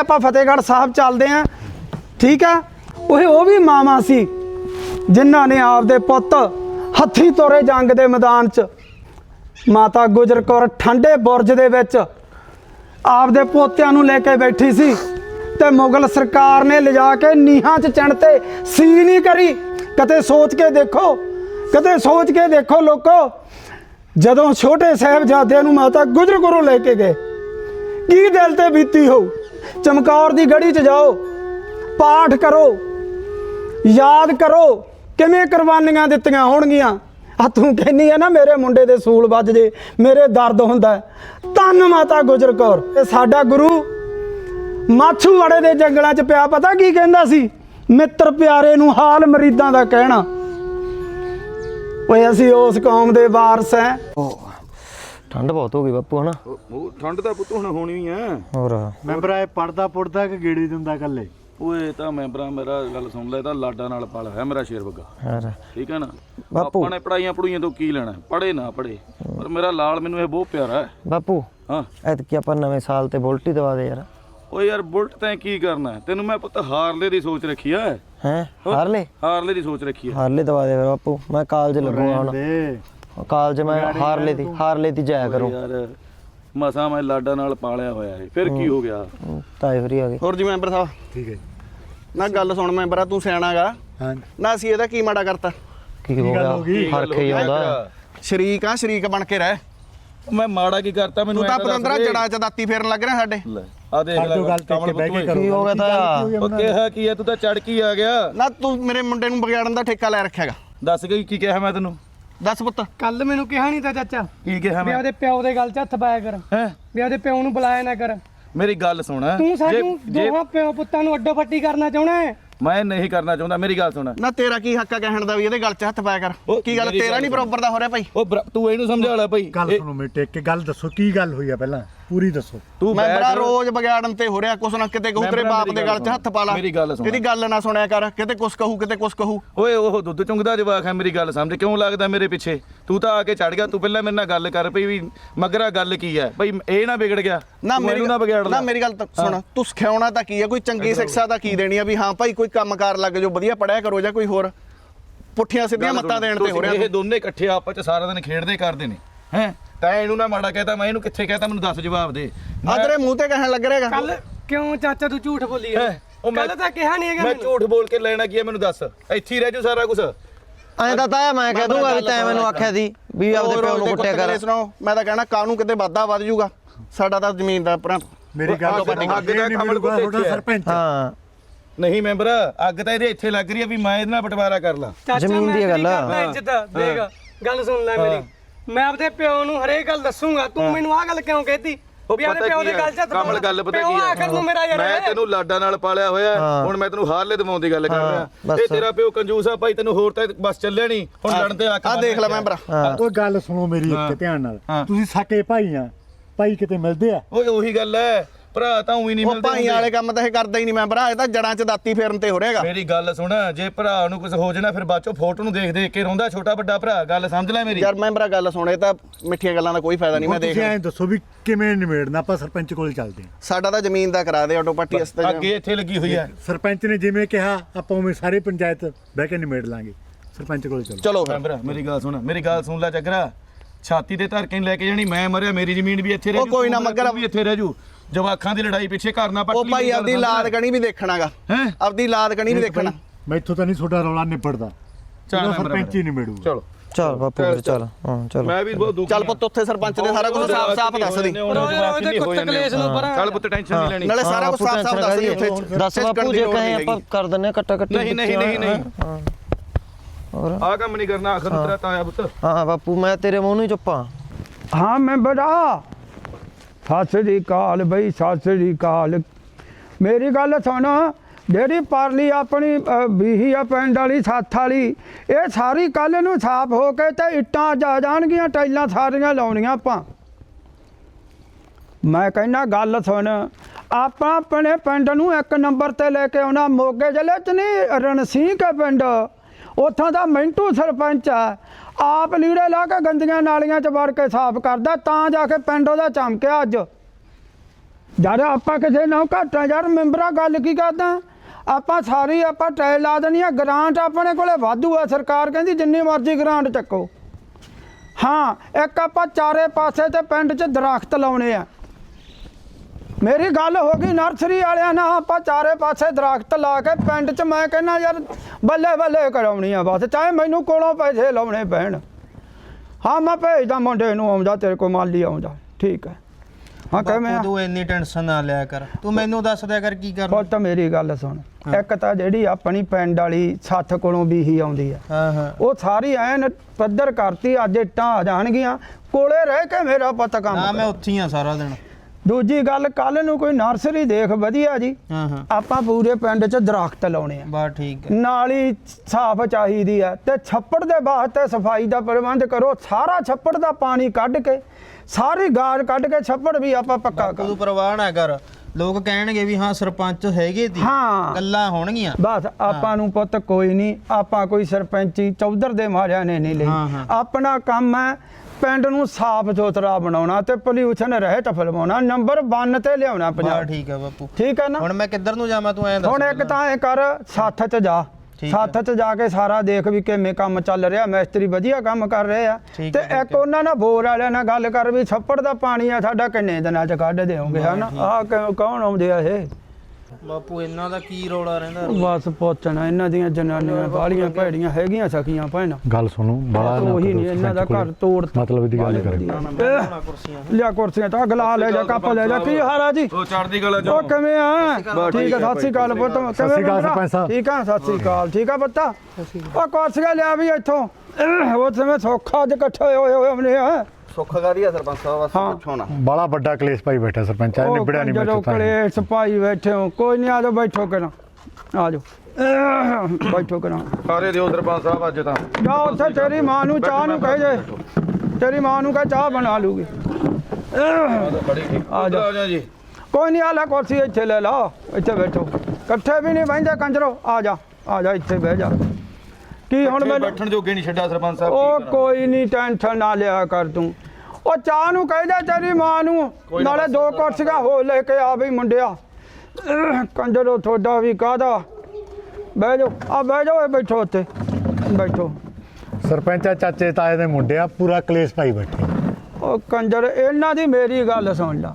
ਆਪਾਂ ਫਤਿਹਗੜ੍ਹ ਸਾਹਿਬ ਚੱਲਦੇ ਆਂ, ਠੀਕ ਆ? ਉਹ ਉਹ ਵੀ ਮਾਵਾਂ ਸੀ, ਜਿਨ੍ਹਾਂ ਨੇ ਆਪਦੇ ਪੁੱਤ ਹੱਥੀ ਤੋਰੇ ਜੰਗ ਦੇ ਮੈਦਾਨ 'ਚ, ਮਾਤਾ ਗੁਜਰ ਕੌਰ ਠੰਡੇ ਬੁਰਜ ਦੇ ਵਿੱਚ ਆਪਦੇ ਪੋਤਿਆਂ ਨੂੰ ਲੈ ਕੇ ਬੈਠੀ ਸੀ ਤੇ ਮੁਗਲ ਸਰਕਾਰ ਨੇ ਲਿਜਾ ਕੇ ਨੀਹਾਂ 'ਚ ਚਣ ਤੇ ਸੀ ਨਹੀਂ ਕਰੀ। ਕਦੇ ਸੋਚ ਕੇ ਦੇਖੋ, ਕਦੇ ਸੋਚ ਕੇ ਦੇਖੋ ਲੋਕੋ, ਜਦੋਂ ਛੋਟੇ ਸਾਹਿਬਜ਼ਾਦਿਆਂ ਨੂੰ ਮਾਤਾ ਗੁਜਰ ਕੌਰੋਂ ਲੈ ਕੇ ਗਏ, ਕੀ ਦਿਲ ਤੇ ਬੀਤੀ ਹੋਊ? ਚਮਕੌਰ ਦੀ ਗੜੀ 'ਚ ਜਾਓ, ਪਾਠ ਕਰੋ, ਯਾਦ ਕਰੋ ਕਿਵੇਂ ਕੁਰਬਾਨੀਆਂ ਦਿੱਤੀਆਂ ਹੋਣਗੀਆਂ। ਆ ਤੂੰ ਕਹਿੰਨੀ ਆ ਨਾ, ਮੇਰੇ ਮੁੰਡੇ ਦੇ ਸੂਲ ਵੱਜ ਜੇ, ਮੇਰੇ ਦਰਦ ਹੁੰਦਾ ਹੈ। ਧੰਨ ਮਾਤਾ ਗੁਜਰ ਕੌਰ, ਇਹ ਸਾਡਾ ਗੁਰੂ ਮਾਛੂ ਵੜੇ ਦੇ ਜੰਗਲਾਂ 'ਚ ਪਿਆ, ਪਤਾ ਕੀ ਕਹਿੰਦਾ ਸੀ? ਮਿੱਤਰ ਪਿਆਰੇ ਨੂੰ ਹਾਲ ਮਰੀਦਾਂ ਦਾ ਕਹਿਣਾ। ਓਏ ਅਸੀਂ ਉਸ ਕੌਮ ਦੇ ਵਾਰਸ ਐ ਠੰਡ ਬਹੁਤ ਹੋ ਗਈ ਬਾਪੂ ਹਨਾ? ਉਹ ਠੰਡ ਤਾਂ ਪੁੱਤ ਹੁਣ ਹੋਣੀ ਆ। ਹੋਰ। ਮੈਂਬਰ ਆਏ ਪੜਦਾ ਪੁੜਦਾ ਕਿ ਗੇੜੀ ਦਿੰਦਾ ਕੱਲੇ ਓਏ ਤਾਂ ਮੈਂਬਰਾ ਮੇਰਾ ਗੱਲ ਸੁਣ ਲੈ ਤਾਂ ਲਾਡਾ ਨਾਲ ਪਲ ਹੈ ਮੇਰਾ ਸ਼ੇਰ ਬੱਗਾ ਹੋਰ। ਠੀਕ ਹੈ ਨਾ? ਬਾਪੂ। ਆਪਾਂ ਨੇ ਪੜਾਈਆਂ ਪੜੂਈਆਂ ਤੋਂ ਕੀ ਲੈਣਾ? ਪੜੇ ਨਾ ਪੜੇ ਪਰ ਮੇਰਾ ਲਾਲ ਮੈਨੂੰ ਇਹ ਬਹੁਤ ਪਿਆਰਾ ਹੈ। ਬਾਪੂ ਹਾਂ। ਐਤਕੀ ਆਪਾਂ ਨਵੇਂ ਸਾਲ ਤੇ ਬੁਲਟੀ ਦਵਾ ਦੇ ਯਾਰ। ਓਏ ਯਾਰ ਬੁਲਟ ਤੈਂ ਕੀ ਕਰਨਾ? ਹੈ? ਤੈਨੂੰ ਮੈਂ ਪੁੱਤ ਹਾਰਲੇ ਦੀ ਸੋਚ ਰੱਖੀ ਆ। ਹੈ? ਹਾਰਲੇ? ਹਾਰਲੇ ਦੀ ਸੋਚ ਰੱਖੀ ਆ। ਹਾਰਲੇ ਦਵਾ ਦੇ ਫਿਰ ਬਾਪੂ ਮੈਂ ਕਾਲਜ ਲੱਗੂਗਾ ਹੁਣ। ਦੇ। ਕਾਲਜ ਮੈਂ ਹਾਰਲੇ ਦੀ ਹਾਰਲੇ ਦੀ ਜਾਇਆ ਕਰੂੰ। ਯਾਰ ਮਸਾ ਮੈਂ ਲਾਡਾ ਨਾਲ ਪਾਲਿਆ ਹੋਇਆ ਹੈ ਫਿਰ ਕੀ ਹੋ। ਗਿਆ? ਤਾਏ ਫਰੀ ਆ ਗਏ ਹੋਰ ਜੀ ਮੈਂਬਰ ਸਾਹਿਬ? ਠੀਕ ਹੈ ਨਾ ਗੱਲ ਸੁਣ ਮੈਂਬਰਾ ਤੂੰ ਸਿਆਣਾਗਾ ਹਾਂ। ਨਾ ਅਸੀਂ ਇਹਦਾ ਕੀ ਮਾੜਾ ਕਰਤਾ? ਕੀ ਹੋ? ਗਿਆ? ਹਰਖੇ ਹੀ ਆਉਂਦਾ। ਸ਼ਰੀਕ ਆ ਸ਼ਰੀਕ ਬਣ ਕੇ ਰਹਿ। ਮੈਂ ਮਾੜਾ ਕੀ ਕਰਤਾ ਮੈਨੂੰ ਤੂੰ ਤਾਂ ਪਤੰਦਰਾ। ਜੜਾ ਚ ਦਾਤੀ ਫੇਰਨ ਲੱਗ ਰਿਹਾ ਸਾਡੇ। ਲੈ, ਆ ਦੇਖ ਲੈ ਗੱਲ ਤੇ ਕੇ ਬਹਿ ਕੇ ਕਰੋ। ਕੀ ਹੋ ਗਿਆ ਤਾਇਆ ਉਹ ਕਿਹਾ ਕੀ ਹੈ ਤੂੰ ਤਾਂ ਚੜ ਕੀ ਆ ਗਿਆ। ਨਾ ਤੂੰ ਮੇਰੇ ਮੁੰਡੇ ਨੂੰ ਵਿਗਾੜਨ ਦਾ ਠੇਕਾ ਲੈ ਰੱਖਿਆਗਾ। ਦੱਸ ਗਈ ਕੀ ਕਿਹਾ ਮੈਂ ਤੈਨੂੰ? ਦੱਸ ਪੁੱਤ। ਕੱਲ ਮੈਨੂੰ ਕਿਹਾ ਨਹੀਂ ਤਾਂ ਚਾਚਾ। ਕੀ ਕਿਹਾ ਵੀ ਮੈਂ ਉਹਦੇ ਪਿਓ ਦੇ ਗੱਲ 'ਚ ਹੱਥ ਪਾਇਆ ਕਰ। ਹੈ? ਵੀ ਉਹਦੇ ਪਿਓ ਨੂੰ ਬੁਲਾਇਆ ਨਾ ਕਰ। ਮੇਰੀ ਗੱਲ ਸੁਣ। ਤੂੰ ਸਾਨੂੰ ਦੋਹਾਂ ਪਿਓ ਪੁੱਤਾਂ ਨੂੰ ਅੱਡੋ ਫੱਟੀ ਕਰਨਾ ਚਾਹਣਾ ਹੈ? ਮੈਂ ਨਹੀਂ ਕਰਨਾ ਚਾਹੁੰਦਾ ਮੇਰੀ ਗੱਲ ਸੁਣ। ਨਾ ਤੇਰਾ ਕੀ ਹੱਕ ਆ ਕਹਿਣ ਦਾ ਵੀ ਇਹਦੇ ਗੱਲ 'ਚ ਹੱਥ ਪਾਇਆ ਕਰ। ਉਹ ਕੀ ਗੱਲ ਮੇਰੀ ਤੇਰਾ ਗੱਲ ਨਹੀਂ ਬਰਾਬਰ ਦਾ ਹੋ ਰਿਹਾ ਭਾਈ? ਉਹ ਬਰਾ- ਤੂੰ ਇਹਨੂੰ ਸਮਝਾ ਲੈ ਭਾਈ। ਗੱਲ ਇਹ- ਸੁਣੋ ਮੇਰੇ ਟੇਕ ਕੇ ਗੱਲ ਦੱਸੋ ਕੀ ਗੱਲ ਹੋਈ ਆ ਪਹਿਲਾਂ? ਪੂਰੀ ਦੱਸੋ। ਤੂੰ ਮੈਂਬਰਾ ਬੈਠ ਰੋਜ਼ ਵਿਗਾੜਨ ਤੇ ਹੋ ਰਿਹਾ ਕੁਛ ਨਾ ਕਿਤੇ ਕਹੂ ਤੇਰੇ ਬਾਪ ਦੇ ਗੱਲ 'ਚ ਹੱਥ ਪਾ ਲਾ। ਮੇਰੀ ਗੱਲ ਸੁਣ। ਇਹਦੀ ਗੱਲ ਨਾ ਸੁਣਿਆ ਕਰ ਕਿਤੇ ਕੁਛ ਕਹੂ ਕਿਤੇ ਕੁਛ ਕਹੂ। ਓਏ ਉਹ ਦੁੱਧ ਚੁੰਗਦਾ ਜਵਾਕ ਹੈ ਮੇਰੀ ਗੱਲ ਸਮਝ। ਕਿਉਂ ਲੱਗਦਾ ਮੇਰੇ ਪਿੱਛੇ? ਤੂੰ ਤਾਂ ਆ ਕੇ ਚੜ ਗਿਆ ਤੂੰ ਪਹਿਲਾਂ ਮੇਰੇ ਨਾਲ ਗੱਲ ਕਰ ਪਈ ਵੀ ਮਗਰਾ ਗੱਲ ਕੀ ਹੈ? ਭਾਈ ਇਹ ਨਾ ਵਿਗੜ ਗਿਆ। ਨਾ ਮੇਰੀ ਨਾ ਵਿਗਾੜ ਨਾ ਮੇਰੀ ਗੱਲ ਤਾਂ ਸੁਣ ਤੂੰ ਸਿਖਾਉਣਾ ਤਾਂ ਕੀ ਹੈ? ਕੋਈ ਚੰਗੀ ਸਿੱਖਿਆ ਤਾਂ ਕੀ ਦੇਣੀ ਆ ਵੀ ਹਾਂ ਭਾਈ ਕੋਈ ਕੰਮਕਾਰ ਲੱਗ ਜਾਓ ਵਧੀਆ ਪੜਿਆ ਕਰੋ ਜਾਂ ਕੋਈ ਹੋਰ। ਪੁੱਠੀਆਂ ਸਿੱਧੀਆਂ ਮੱਤਾਂ ਦੇਣ ਤੇ ਹੋ ਰਿਹਾ ਇਹ ਦੋਨੇ ਇਕੱਠੇ ਆਪਸ ਚ ਸਾਰਾ ਦਿਨ ਖੇਡਦੇ ਕਰਦੇ ਨੇ। ਹੈ? ਤੈਂ ਇਹਨੂੰ ਨਾ ਮਾੜਾ ਕਹਿਤਾ ਮੈਂ ਇਹਨੂੰ ਕਿੱਥੇ ਕਹਿਤਾ ਮੈਨੂੰ ਦੱਸ ਜਵਾਬ ਦੇ। ਆ ਤੇਰੇ ਮੂੰਹ ਤੇ ਕਹਿਣ ਲੱਗ ਰਿਹਾਗਾ। ਕੱਲ ਕਿਉਂ ਚਾਚਾ ਤੂੰ ਝੂਠ ਬੋਲੀ ਹੈਂ? ਉਹ ਮੈਂ ਕੱਲ ਤਾਂ ਕਿਹਾ ਨਹੀਂ ਹੈਗਾ ਮੈਂ। ਝੂਠ ਬੋਲ ਕੇ ਲੈਣਾ ਕੀ ਹੈ ਮੈਨੂੰ ਦੱਸ। ਇੱਥੇ ਹੀ ਰਹਿ ਜੂ ਸਾਰਾ ਕੁਝ ਐਂ ਤਾਂ ਤਾਇਆ ਮੈਂ ਕਹਿ ਦੂੰਗਾ ਵੀ ਤੈਂ ਮੈਨੂੰ ਆਖਿਆ ਸੀ ਵੀ ਆਪਦੇ ਪਿਓ ਨੂੰ ਕੁੱਟਿਆ ਕਰ। ਸੁਣਾਓ। ਮੈਂ ਤਾਂ ਕਹਿਣਾ ਕਾਹਨੂੰ ਕਿਤੇ ਵਾਧਾ ਵੱਧ ਜੂਗਾ। ਸਾਡਾ ਤਾਂ ਜ਼ਮੀਨ ਦਾ ਭਰਾ ਮੇਰੀ ਗੱਲ ਅੱਗ ਦਾ ਸੁਣੋ ਅੱਗੇ ਨਹੀਂ ਕਮਲ ਕੋਲ ਤੁਹਾਡਾ ਦੇਖਿਆ। ਸਰਪੰਚ। ਹਾਂ। ਨਹੀਂ ਮੈਂਬਰ ਅੱਗ ਤਾਂ ਇਹਦੇ ਇੱਥੇ ਲੱਗ ਰਹੀ ਹੈ ਵੀ ਮੈਂ ਇਹਦੇ ਨਾਲ ਬਟਵਾਰਾ ਕਰ ਲਾਂ। ਜ਼ਮੀਨ ਦੀ ਗੱਲ ਆ। ਇੱਜ਼ਤ ਦੇਖ ਗੱਲ ਸੁਣ ਲੈ ਮੇਰੀ। ਮੈਂ ਆਪਦੇ ਪਿਓ ਨੂੰ ਹਰੇਕ ਗੱਲ ਦੱਸੂਗਾ। ਤੂੰ ਮੈਨੂੰ ਆਹ ਗੱਲ ਕਿਉਂ ਕਹਿਤੀ? ਉਹ ਵੀ ਆਪਦੇ ਪਤਾ ਪਿਓ ਕੀ ਦੇ ਗੱਲ ਹੈ ਚ ਕਮਲ ਗੱਲ ਪਤਾ ਪਿਓ ਕੀ ਆਖਰ ਨੂੰ ਮੇਰਾ ਹੈ ਯਾਰ ਮੈਂ। ਤੈਨੂੰ ਲਾਡਾ ਨਾਲ ਪਾਲਿਆ ਹੋਇਆ। ਹੁਣ ਮੈਂ ਤੈਨੂੰ ਹਾਰਲੇ ਦਵਾਉਣ ਦੀ ਗੱਲ ਕਰ ਰਿਹਾ। ਇਹ ਤੇਰਾ ਪਿਓ ਕੰਜੂਸ ਆ ਭਾਈ ਤੈਨੂੰ ਹੋਰ ਤਾਂ ਬਸ ਚੱਲਿਆ ਨਹੀਂ। ਹੁਣ ਲੜਨ ਤੇ ਅੱਖ ਆ ਦੇਖ ਲੈ ਮੈਂਬਰਾ। ਉਹ ਗੱਲ ਸੁਣੋ ਮੇਰੀ ਹਾਂ। ਇੱਕ ਧਿਆਨ ਨਾਲ। ਤੁਸੀਂ ਸਕੇ ਭਾਈ ਆ। ਭਾਈ ਕਿਤੇ ਮਿਲਦੇ ਆ? ਓਏ ਉਹੀ ਗੱਲ ਹੈ। ਭਰਾ ਤਾਂ ਉਹੀ ਨਹੀਂ ਉਹ ਮਿਲਦੇ ਭਾਈ ਹੁੰਦੇ। ਵਾਲੇ ਕੰਮ ਤਾਂ ਇਹ ਕਰਦਾ ਹੀ ਨਹੀਂ ਮੈਂਬਰਾ ਇਹ ਤਾਂ ਜੜਾਂ 'ਚ ਦਾਤੀ ਫੇਰਨ ਤੇ ਹੋ ਰਿਹਾਗਾ ਮੇਰੀ ਗੱਲ ਸੁਣ ਜੇ ਭਰਾ ਨੂੰ ਕੁਝ ਹੋ ਜਾਣਾ ਫਿਰ ਬਾਅਦ ਚੋਂ ਫੋਟੋ ਨੂੰ ਦੇਖ ਦੇਖ ਕੇ ਰੋਂਦਾ ਛੋਟਾ ਵੱਡਾ ਭਰਾ ਗੱਲ ਸਮਝ ਲੈ ਮੇਰੀ। ਯਾਰ ਮੈਂਬਰਾ ਗੱਲ ਸੁਣੇ ਤਾਂ ਮਿੱਠੀਆਂ ਗੱਲਾਂ ਦਾ ਕੋਈ ਫਾਇਦਾ ਨਹੀਂ ਮੈਂ ਦੇਖ ਤੁਸੀਂ ਐਂ ਦੱਸੋ ਵੀ ਕਿਵੇਂ ਨਿਮੇੜਨਾ ਆਪਾਂ ਸਰਪੰਚ ਕੋਲ ਚੱਲਦੇ ਹਾਂ। ਸਾਡਾ ਤਾਂ ਜ਼ਮੀਨ ਦਾ ਕਰਾ ਦੇ ਆਟੋ ਪੱਟੀ ਅਸਤੇ ਅੱਗੇ ਇੱਥੇ ਲੱਗੀ ਹੋਈ ਹੈ। ਸਰਪੰਚ ਨੇ ਜਿਵੇਂ ਕਿਹਾ ਆਪਾਂ ਉਵੇਂ ਸਾਰੇ ਪੰਚਾਇਤ ਬਹਿ ਕੇ ਨਿਮੇੜ ਲਾਂਗੇ। ਸਰਪੰਚ ਕੋਲ ਚਲੋ। ਚਲੋ ਫਿਰ। ਮੈਂਬਰ ਮੇਰੀ ਗੱਲ ਸੁਣ ਮੇਰੀ ਗੱਲ ਸੁਣ ਲੈ ਚੱਕਰਾ। ਛਾਤੀ ਤੇ ਧਰ ਕੇ ਨੀ ਲੈ ਕੇ ਜਾਣੀ ਮੈਂ ਮਰਿਆ ਮੇਰੀ ਜ਼ਮੀਨ ਵੀ ਇੱਥੇ ਰਹਿ ਉਹ ਜੂ, ਕੋਈ ਨਾ ਮੱਗਰ- ਵੀ ਇੱਥੇ ਰਹਿ ਜੂ। ਜਵਾਖਾਂ ਦੀ ਲੜਾਈ ਪਿੱਛੇ ਘਰ ਨਾ ਪੱਟ ਉਹ ਭਾਈ ਆਪਦੀ। ਲਾਦ ਕਣੀ ਵੀ ਦੇਖਣਾਗਾ। ਹੈਂ? ਆਪਦੀ ਲਾਦ ਕਣੀ ਵੀ ਦੇਖਣਾ। ਮੈਥੋਂ ਤਾਂ ਨਹੀਂ ਤੁਹਾਡਾ ਰੌਲਾ ਨਿਬੜਦਾ। ਚੱਲ ਸਰਪੰਚ ਹੀ ਨਿਮੇੜੂਗਾ ਚਲੋ। ਚੱਲ ਬਾਪੂ ਚੱਲ। ਹਾਂ ਚੱਲ। ਮੈਂ ਵੀ ਬਹੁਤ ਦੁਖੀ ਚੱਲ ਪੁੱਤ ਉੱਥੇ ਸਰਪੰਚ ਦੇ ਸਾਰਾ ਕੁਝ ਸਾਫ਼-ਸਾਫ਼ ਦੱਸ ਦੀ। ਚੱਲ ਪੁੱਤ ਟੈਨਸ਼ਨ ਨਹੀਂ ਲੈਣੀ। ਨਾਲੇ ਸਾਰਾ ਕੁਝ ਸਾਫ਼-ਸਾਫ਼ ਟੈਨਸ਼ਨ ਦੱਸ ਦੀ। ਉੱਥੇ। ਦੱਸ ਬਾਪੂ ਜੇ ਕਹੇ ਆਪਾਂ ਕਰ ਦਿੰਨੇ ਆ ਕੱਟਾ ਕੱਟੀ ਨਹੀਂ, ਨਹੀਂ, ਨਹੀਂ, ਨਹੀਂ। ਹਾਂ। ਹੋਰ? ਆ ਕੰਮ ਨਹੀਂ ਕਰਨਾ ਆਖਰ ਨੂੰ ਤੇਰਾ ਤਾਇਆ ਪੁੱਤ। ਹਾਂ ਬਾਪੂ ਮੈਂ ਤੇਰੇ ਮੂੰਹ ਨੂੰ ਹੀ ਚੁੱਪਾਂ। ਹਾਂ ਮੈਂ ਬੜਾ ਸਤਿ ਸ੍ਰੀ ਅਕਾਲ ਬਈ, ਸਤਿ ਸ੍ਰੀ ਅਕਾਲ। ਮੇਰੀ ਗੱਲ ਸੁਣ, ਜਿਹੜੀ ਪਰਲੀ ਆਪਣੀ ਬੀਹੀ ਆ ਪਿੰਡ ਵਾਲੀ, ਸੱਥ ਵਾਲੀ, ਇਹ ਸਾਰੀ ਕੱਲ ਨੂੰ ਸਾਫ਼ ਹੋ ਕੇ ਤੇ ਇੱਟਾਂ ਜਾ ਜਾਣਗੀਆਂ, ਟਾਈਲਾਂ ਸਾਰੀਆਂ ਲਾਉਣੀਆਂ ਆਪਾਂ। ਮੈਂ ਕਹਿੰਦਾ, ਗੱਲ ਸੁਣ, ਆਪਾਂ ਆਪਣੇ ਪਿੰਡ ਨੂੰ ਇੱਕ ਨੰਬਰ ਤੇ ਲੈ ਕੇ ਆਉਣਾ, ਮੋਗੇ ਜ਼ਿਲ੍ਹੇ 'ਚ ਨਹੀਂ, ਰਣਸੀਂਹ ਕੇ ਪਿੰਡ। ਉੱਥੋਂ ਦਾ ਮਿੰਟੂ ਸਰਪੰਚ ਆ ਆਪ ਲੀੜੇ ਲਾ ਕੇ ਗੰਦੀਆਂ ਨਾਲੀਆਂ 'ਚ ਵੜ ਕੇ ਸਾਫ਼ ਕਰਦਾ, ਤਾਂ ਜਾ ਕੇ ਪਿੰਡ ਉਹਦਾ ਚਮਕਿਆ ਅੱਜ। ਯਾਰ ਆਪਾਂ ਕਿਸੇ ਨਾਲ ਘਾਟਾ ਯਾਰ ਮੈਂਬਰਾਂ ਗੱਲ ਕੀ ਕਰਦਾ? ਆਪਾਂ ਸਾਰੀ ਆਪਾਂ ਟ੍ਰਾਇਲ ਲਾ ਦੇਣੀ ਆ। ਗ੍ਰਾਂਟ ਆਪਣੇ ਕੋਲੇ ਵਾਧੂ ਆ। ਸਰਕਾਰ ਕਹਿੰਦੀ ਜਿੰਨੀ ਮਰਜ਼ੀ ਗ੍ਰਾਂਟ ਚੱਕੋ। ਹਾਂ, ਇੱਕ ਆਪਾਂ ਚਾਰੇ ਪਾਸੇ ਤੇ ਪਿੰਡ 'ਚ ਦਰਖਤ ਲਾਉਣੇ ਆ। ਮੇਰੀ ਗੱਲ ਹੋ ਗਈ ਨਰਸਰੀ ਵਾਲਿਆਂ ਨਾਲ ਆਪਾਂ ਚਾਰੇ ਪਾਸੇ ਦਰਖਤ ਲਾ ਕੇ ਪਿੰਡ 'ਚ ਮੈਂ ਕਹਿੰਦਾ ਯਾਰ ਬੱਲੇ ਬੱਲੇ ਕਰਾਉਣੀ ਆ ਬਸ ਚਾਹੇ ਮੈਨੂੰ ਕੋਲੋਂ ਪੈਸੇ ਲਾਉਣੇ ਪੈਣ। ਹਾਂ ਮੈਂ ਭੇਜਦਾ ਮੁੰਡੇ ਨੂੰ ਆਉਂਦਾ ਤੇਰੇ ਕੋਲ ਮਾਲੀ ਆਉਂਦਾ ਠੀਕ ਹੈ। ਹਾਂ ਕਿਵੇਂ ਆ? ਤੂੰ ਇੰਨੀ ਟੈਨਸ਼ਨ ਨਾ ਲਿਆ ਕਰ। ਤੂੰ ਮੈਨੂੰ ਦੱਸ ਦਿਆ ਕਰ ਕੀ ਕਰਨਾ। ਪੁੱਤ ਮੇਰੀ ਗੱਲ ਸੁਣ। ਇੱਕ ਤਾਂ ਜਿਹੜੀ ਆਪਣੀ ਪਿੰਡ ਵਾਲੀ ਸੱਥ ਕੋਲੋਂ ਵੀ ਹੀ ਆਉਂਦੀ ਆ। ਹਾਂ ਹਾਂ। ਉਹ ਸਾਰੀ ਐਨ ਪੱਧਰ ਕਰਤੀ ਅੱਜ ਇੱਟਾਂ ਆ ਜਾਣਗੀਆਂ। ਕੋਲੇ ਰਹਿ ਕੇ ਮੇਰਾ ਪੁੱਤ ਕੰਮ ਨਾ ਮੈਂ। ਉੱਥੇ ਹੀ ਆ ਸਾਰਾ ਦਿਨ। ਦੂਜੀ ਗੱਲ ਕੱਲ ਨੂੰ ਕੋਈ ਨਰਸਰੀ ਦੇਖ ਵਧੀਆ ਜੀ। ਹਾਂ ਹਾਂ। ਆਪਾਂ ਪੂਰੇ ਪਿੰਡ 'ਚ ਦਰਖਤ ਲਾਉਣੇ ਆ। ਬਸ ਠੀਕ ਹੈ। ਨਾਲੀ ਸਾਫ਼ ਚਾਹੀਦੀ ਆ ਤੇ ਛੱਪੜ ਦੇ ਵਾਸਤੇ ਸਫ਼ਾਈ ਦਾ ਪ੍ਰਬੰਧ ਕਰੋ। ਸਾਰਾ ਛੱਪੜ ਦਾ ਪਾਣੀ ਕੱਢ ਕੇ ਸਾਰੀ ਗਾਰ ਕੱਢ ਕੇ ਛੱਪੜ ਵੀ ਆਪਾਂ ਪੱਕਾ ਕਰ ਤੂੰ ਪਰਵਾਹ ਨਾ ਕਰ। ਲੋਕ ਕਹਿਣਗੇ ਵੀ ਹਾਂ ਸਰਪੰਚ ਹੈਗੇ ਤੀ ਹਾਂ। ਗੱਲਾਂ ਹੋਣਗੀਆਂ। ਬਸ ਆਪਾਂ ਨੂੰ ਪੁੱਤ ਕੋਈ ਨਹੀਂ ਆਪਾਂ ਕੋਈ ਸਰਪੰਚੀ ਚੌਧਰ ਦੇ ਮਾਰਿਆਂ ਨੇ ਨਹੀਂ ਲਈ। ਹਾਂ, ਹਾਂ। ਆਪਣਾ ਕੰਮ ਹੈ ਪਿੰਡ ਨੂੰ ਸਾਫ਼ ਸੁਥਰਾ ਬਣਾਉਣਾ ਤੇ ਪੋਲਿਊਸ਼ਨ ਰਹਿਤ ਫਿਲਮਾਉਣਾ ਨੰਬਰ 1 ਤੇ ਲਿਆਉਣਾ ਪੰਜਾਬ। ਠੀਕ ਹੈ ਬਾਪੂ। ਠੀਕ ਹੈ ਨਾ? ਹੁਣ ਮੈਂ ਕਿੱਧਰ ਨੂੰ ਜਾਵਾਂ ਤੂੰ ਐਂ ਦੱਸ ਹੁਣ ਇੱਕ। ਤਾਂ ਇਹ ਕਰ ਸੱਥ 'ਚ ਜਾ। ਸੱਥ 'ਚ ਜਾ ਕੇ ਸਾਰਾ ਦੇਖ ਵੀ ਕਿਵੇਂ ਕੰਮ ਚੱਲ ਰਿਹਾ ਮਿਸਤਰੀ ਵਧੀਆ ਕੰਮ ਕਰ ਰਹੇ ਆ। ਤੇ ਇੱਕ ਉਹਨਾਂ ਨਾਲ ਬੋਰ ਵਾਲਿਆਂ ਨਾਲ ਗੱਲ ਕਰ ਵੀ ਛੱਪੜ ਦਾ ਪਾਣੀ ਆ ਸਾਡਾ ਕਿੰਨੇ ਦਿਨਾਂ 'ਚ ਕੱਢ ਦਿਓਗੇ ਹਨਾ? ਕ- ਕੌਣ ਆਉਂਦੇ ਆ ਇਹ? ਬਾਪੂ ਇਹਨਾਂ ਦਾ ਕੀ ਰੌਲਾ ਰਹਿੰਦਾ ਬਸ ਪੁੱਛਣਾ ਇਹਨਾਂ ਦੀਆਂ ਜਨਾਨੀਆਂ ਬਾਲੀਆਂ ਭੈੜੀਆਂ ਹੈਗੀਆਂ ਸਕੀਆਂ ਭੈਣਾਂ। ਗੱਲ ਸੁਣੋ ਬੜਾ ਨਾ ਉਹੀ ਨਹੀਂ ਇਹਨਾਂ ਦਾ ਘਰ ਤੋੜ। ਮਤਲਬ ਦੀ ਗੱਲ ਕਰੇ। ਲਿਆ ਕੁਰਸੀਆਂ ਤਾਂ ਗਲਾ ਲੈ ਜਾ ਕੱਪ ਲੈ ਜਾ। ਕੀ ਆ ਜੀ? ਉਹ ਚੜਦੀ ਕਲਾ ਜੋ ਉਹ ਕਿਵੇਂ ਆ? ਠੀਕ ਆ ਸਤਿ ਸ੍ਰੀ ਅਕਾਲ ਪੁੱਤ। ਕਿਵੇਂ ਸ੍ਰੀ ਅਕਾਲ ਮੇਰਾ? ਸਰਪੰਚ ਸਾਹਿਬ। ਠੀਕ ਆ ਸਤਿ ਸ੍ਰੀ ਅਕਾਲ। ਠੀਕ ਆ ਬੱਤਾ ਉਹ ਕੁਰਸੀਆਂ ਲਿਆ ਵੀ ਇੱਥੋਂ। ਉਹ ਸਮੇਂ ਸੌਖਾ ਅੱਜ ਇਕੱਠੇ ਹੋਏ ਹੋਏ ਹਮਨੇ ਆ। ਸੁੱਖ ਕਰੀ ਆ ਸਰਪੰਚ ਸਾਹਿਬ ਬਸ ਹਾਂ। ਪੁੱਛੋ ਨਾ। ਬੜਾ ਵੱਡਾ ਕਲੇਸ਼ ਪਾਈ ਬੈਠਾ ਸਰਪੰਚ ਆ ਨਿਬੜਿਆ ਨਹੀਂ ਜਦੋਂ ਬੈਠਾ ਕਲੇਸ਼ ਪਾਈ ਬੈਠੇ ਹੋ ਕੋਈ ਨਹੀਂ ਆ ਜਾਓ ਬੈਠੋ ਕਰਾਂ ਆ ਜਾਓ। ਬੈਠੋ ਕਰਾਂ ਸਾਰੇ ਦਿਓ ਸਰਪੰਚ ਸਾਹਿਬ ਅੱਜ ਤਾਂ। ਜਾ ਉੱਥੇ ਤੇਰੀ ਮਾਂ ਨੂੰ ਚਾਹ ਨੂੰ ਕਹਿ ਜੇ। ਤੇਰੀ ਮਾਂ ਨੂੰ ਕਹ ਚਾਹ ਬਣਾ ਲੂਗੀ। ਬੜੀ ਆ ਜਾ। ਆ ਜਾ ਜੀ। ਕੋਈ ਨਹੀਂ ਆ ਲੈ ਕੁਰਸੀ ਇੱਥੇ ਲੈ ਲਾ ਇੱਥੇ ਬੈਠੋ। ਇਕੱਠੇ ਵੀ ਨਹੀਂ ਬਹਿੰਦੇ ਕੰਜਰੋ। ਆ ਜਾ ਆ ਜਾ ਇੱਥੇ ਬਹਿ ਜਾ। ਕੀ ਹੁਣ ਇੱਥੇ ਮੈਂ ਬੈਠਣ ਜੋਗੇ ਨਹੀਂ ਛੱਡਿਆ ਸਰਪੰਚ ਸਾਹਿਬ ਉਹ ਕਰਾਂ? ਕੋਈ ਨਹੀਂ ਟੈਨਸ਼ਨ ਨਾ ਲਿਆ ਕਰ ਤੂੰ। ਉਹ ਚਾਹ ਨੂੰ ਕਹਿ ਦੇ ਤੇਰੀ ਮਾਂ ਨੂੰ। ਕੋਈ ਨਾ ਨਾਲੇ ਬਸ ਦੋ ਕੁਰਸੀਆਂ ਹੋ ਲੈ ਕੇ ਆ ਵੀ ਮੁੰਡਿਆ। ਕੰਜਰੋ ਤੁਹਾਡਾ ਵੀ ਕਾਦਾ ਬਹਿ ਜਾਓ। ਆ ਬਹਿ ਜਾਓ ਇਹ ਬੈਠੋ ਉੱਤੇ ਬੈਠੋ। ਸਰਪੰਚ ਚਾਚੇ ਤਾਏ ਦੇ ਮੁੰਡੇ ਆ ਪੂਰਾ ਕਲੇਸ਼ ਪਾਈ ਬੈਠੇ ਉਹ ਕੰਜਰ ਇਹਨਾਂ ਦੀ ਮੇਰੀ ਗੱਲ ਸੁਣ ਲਾ।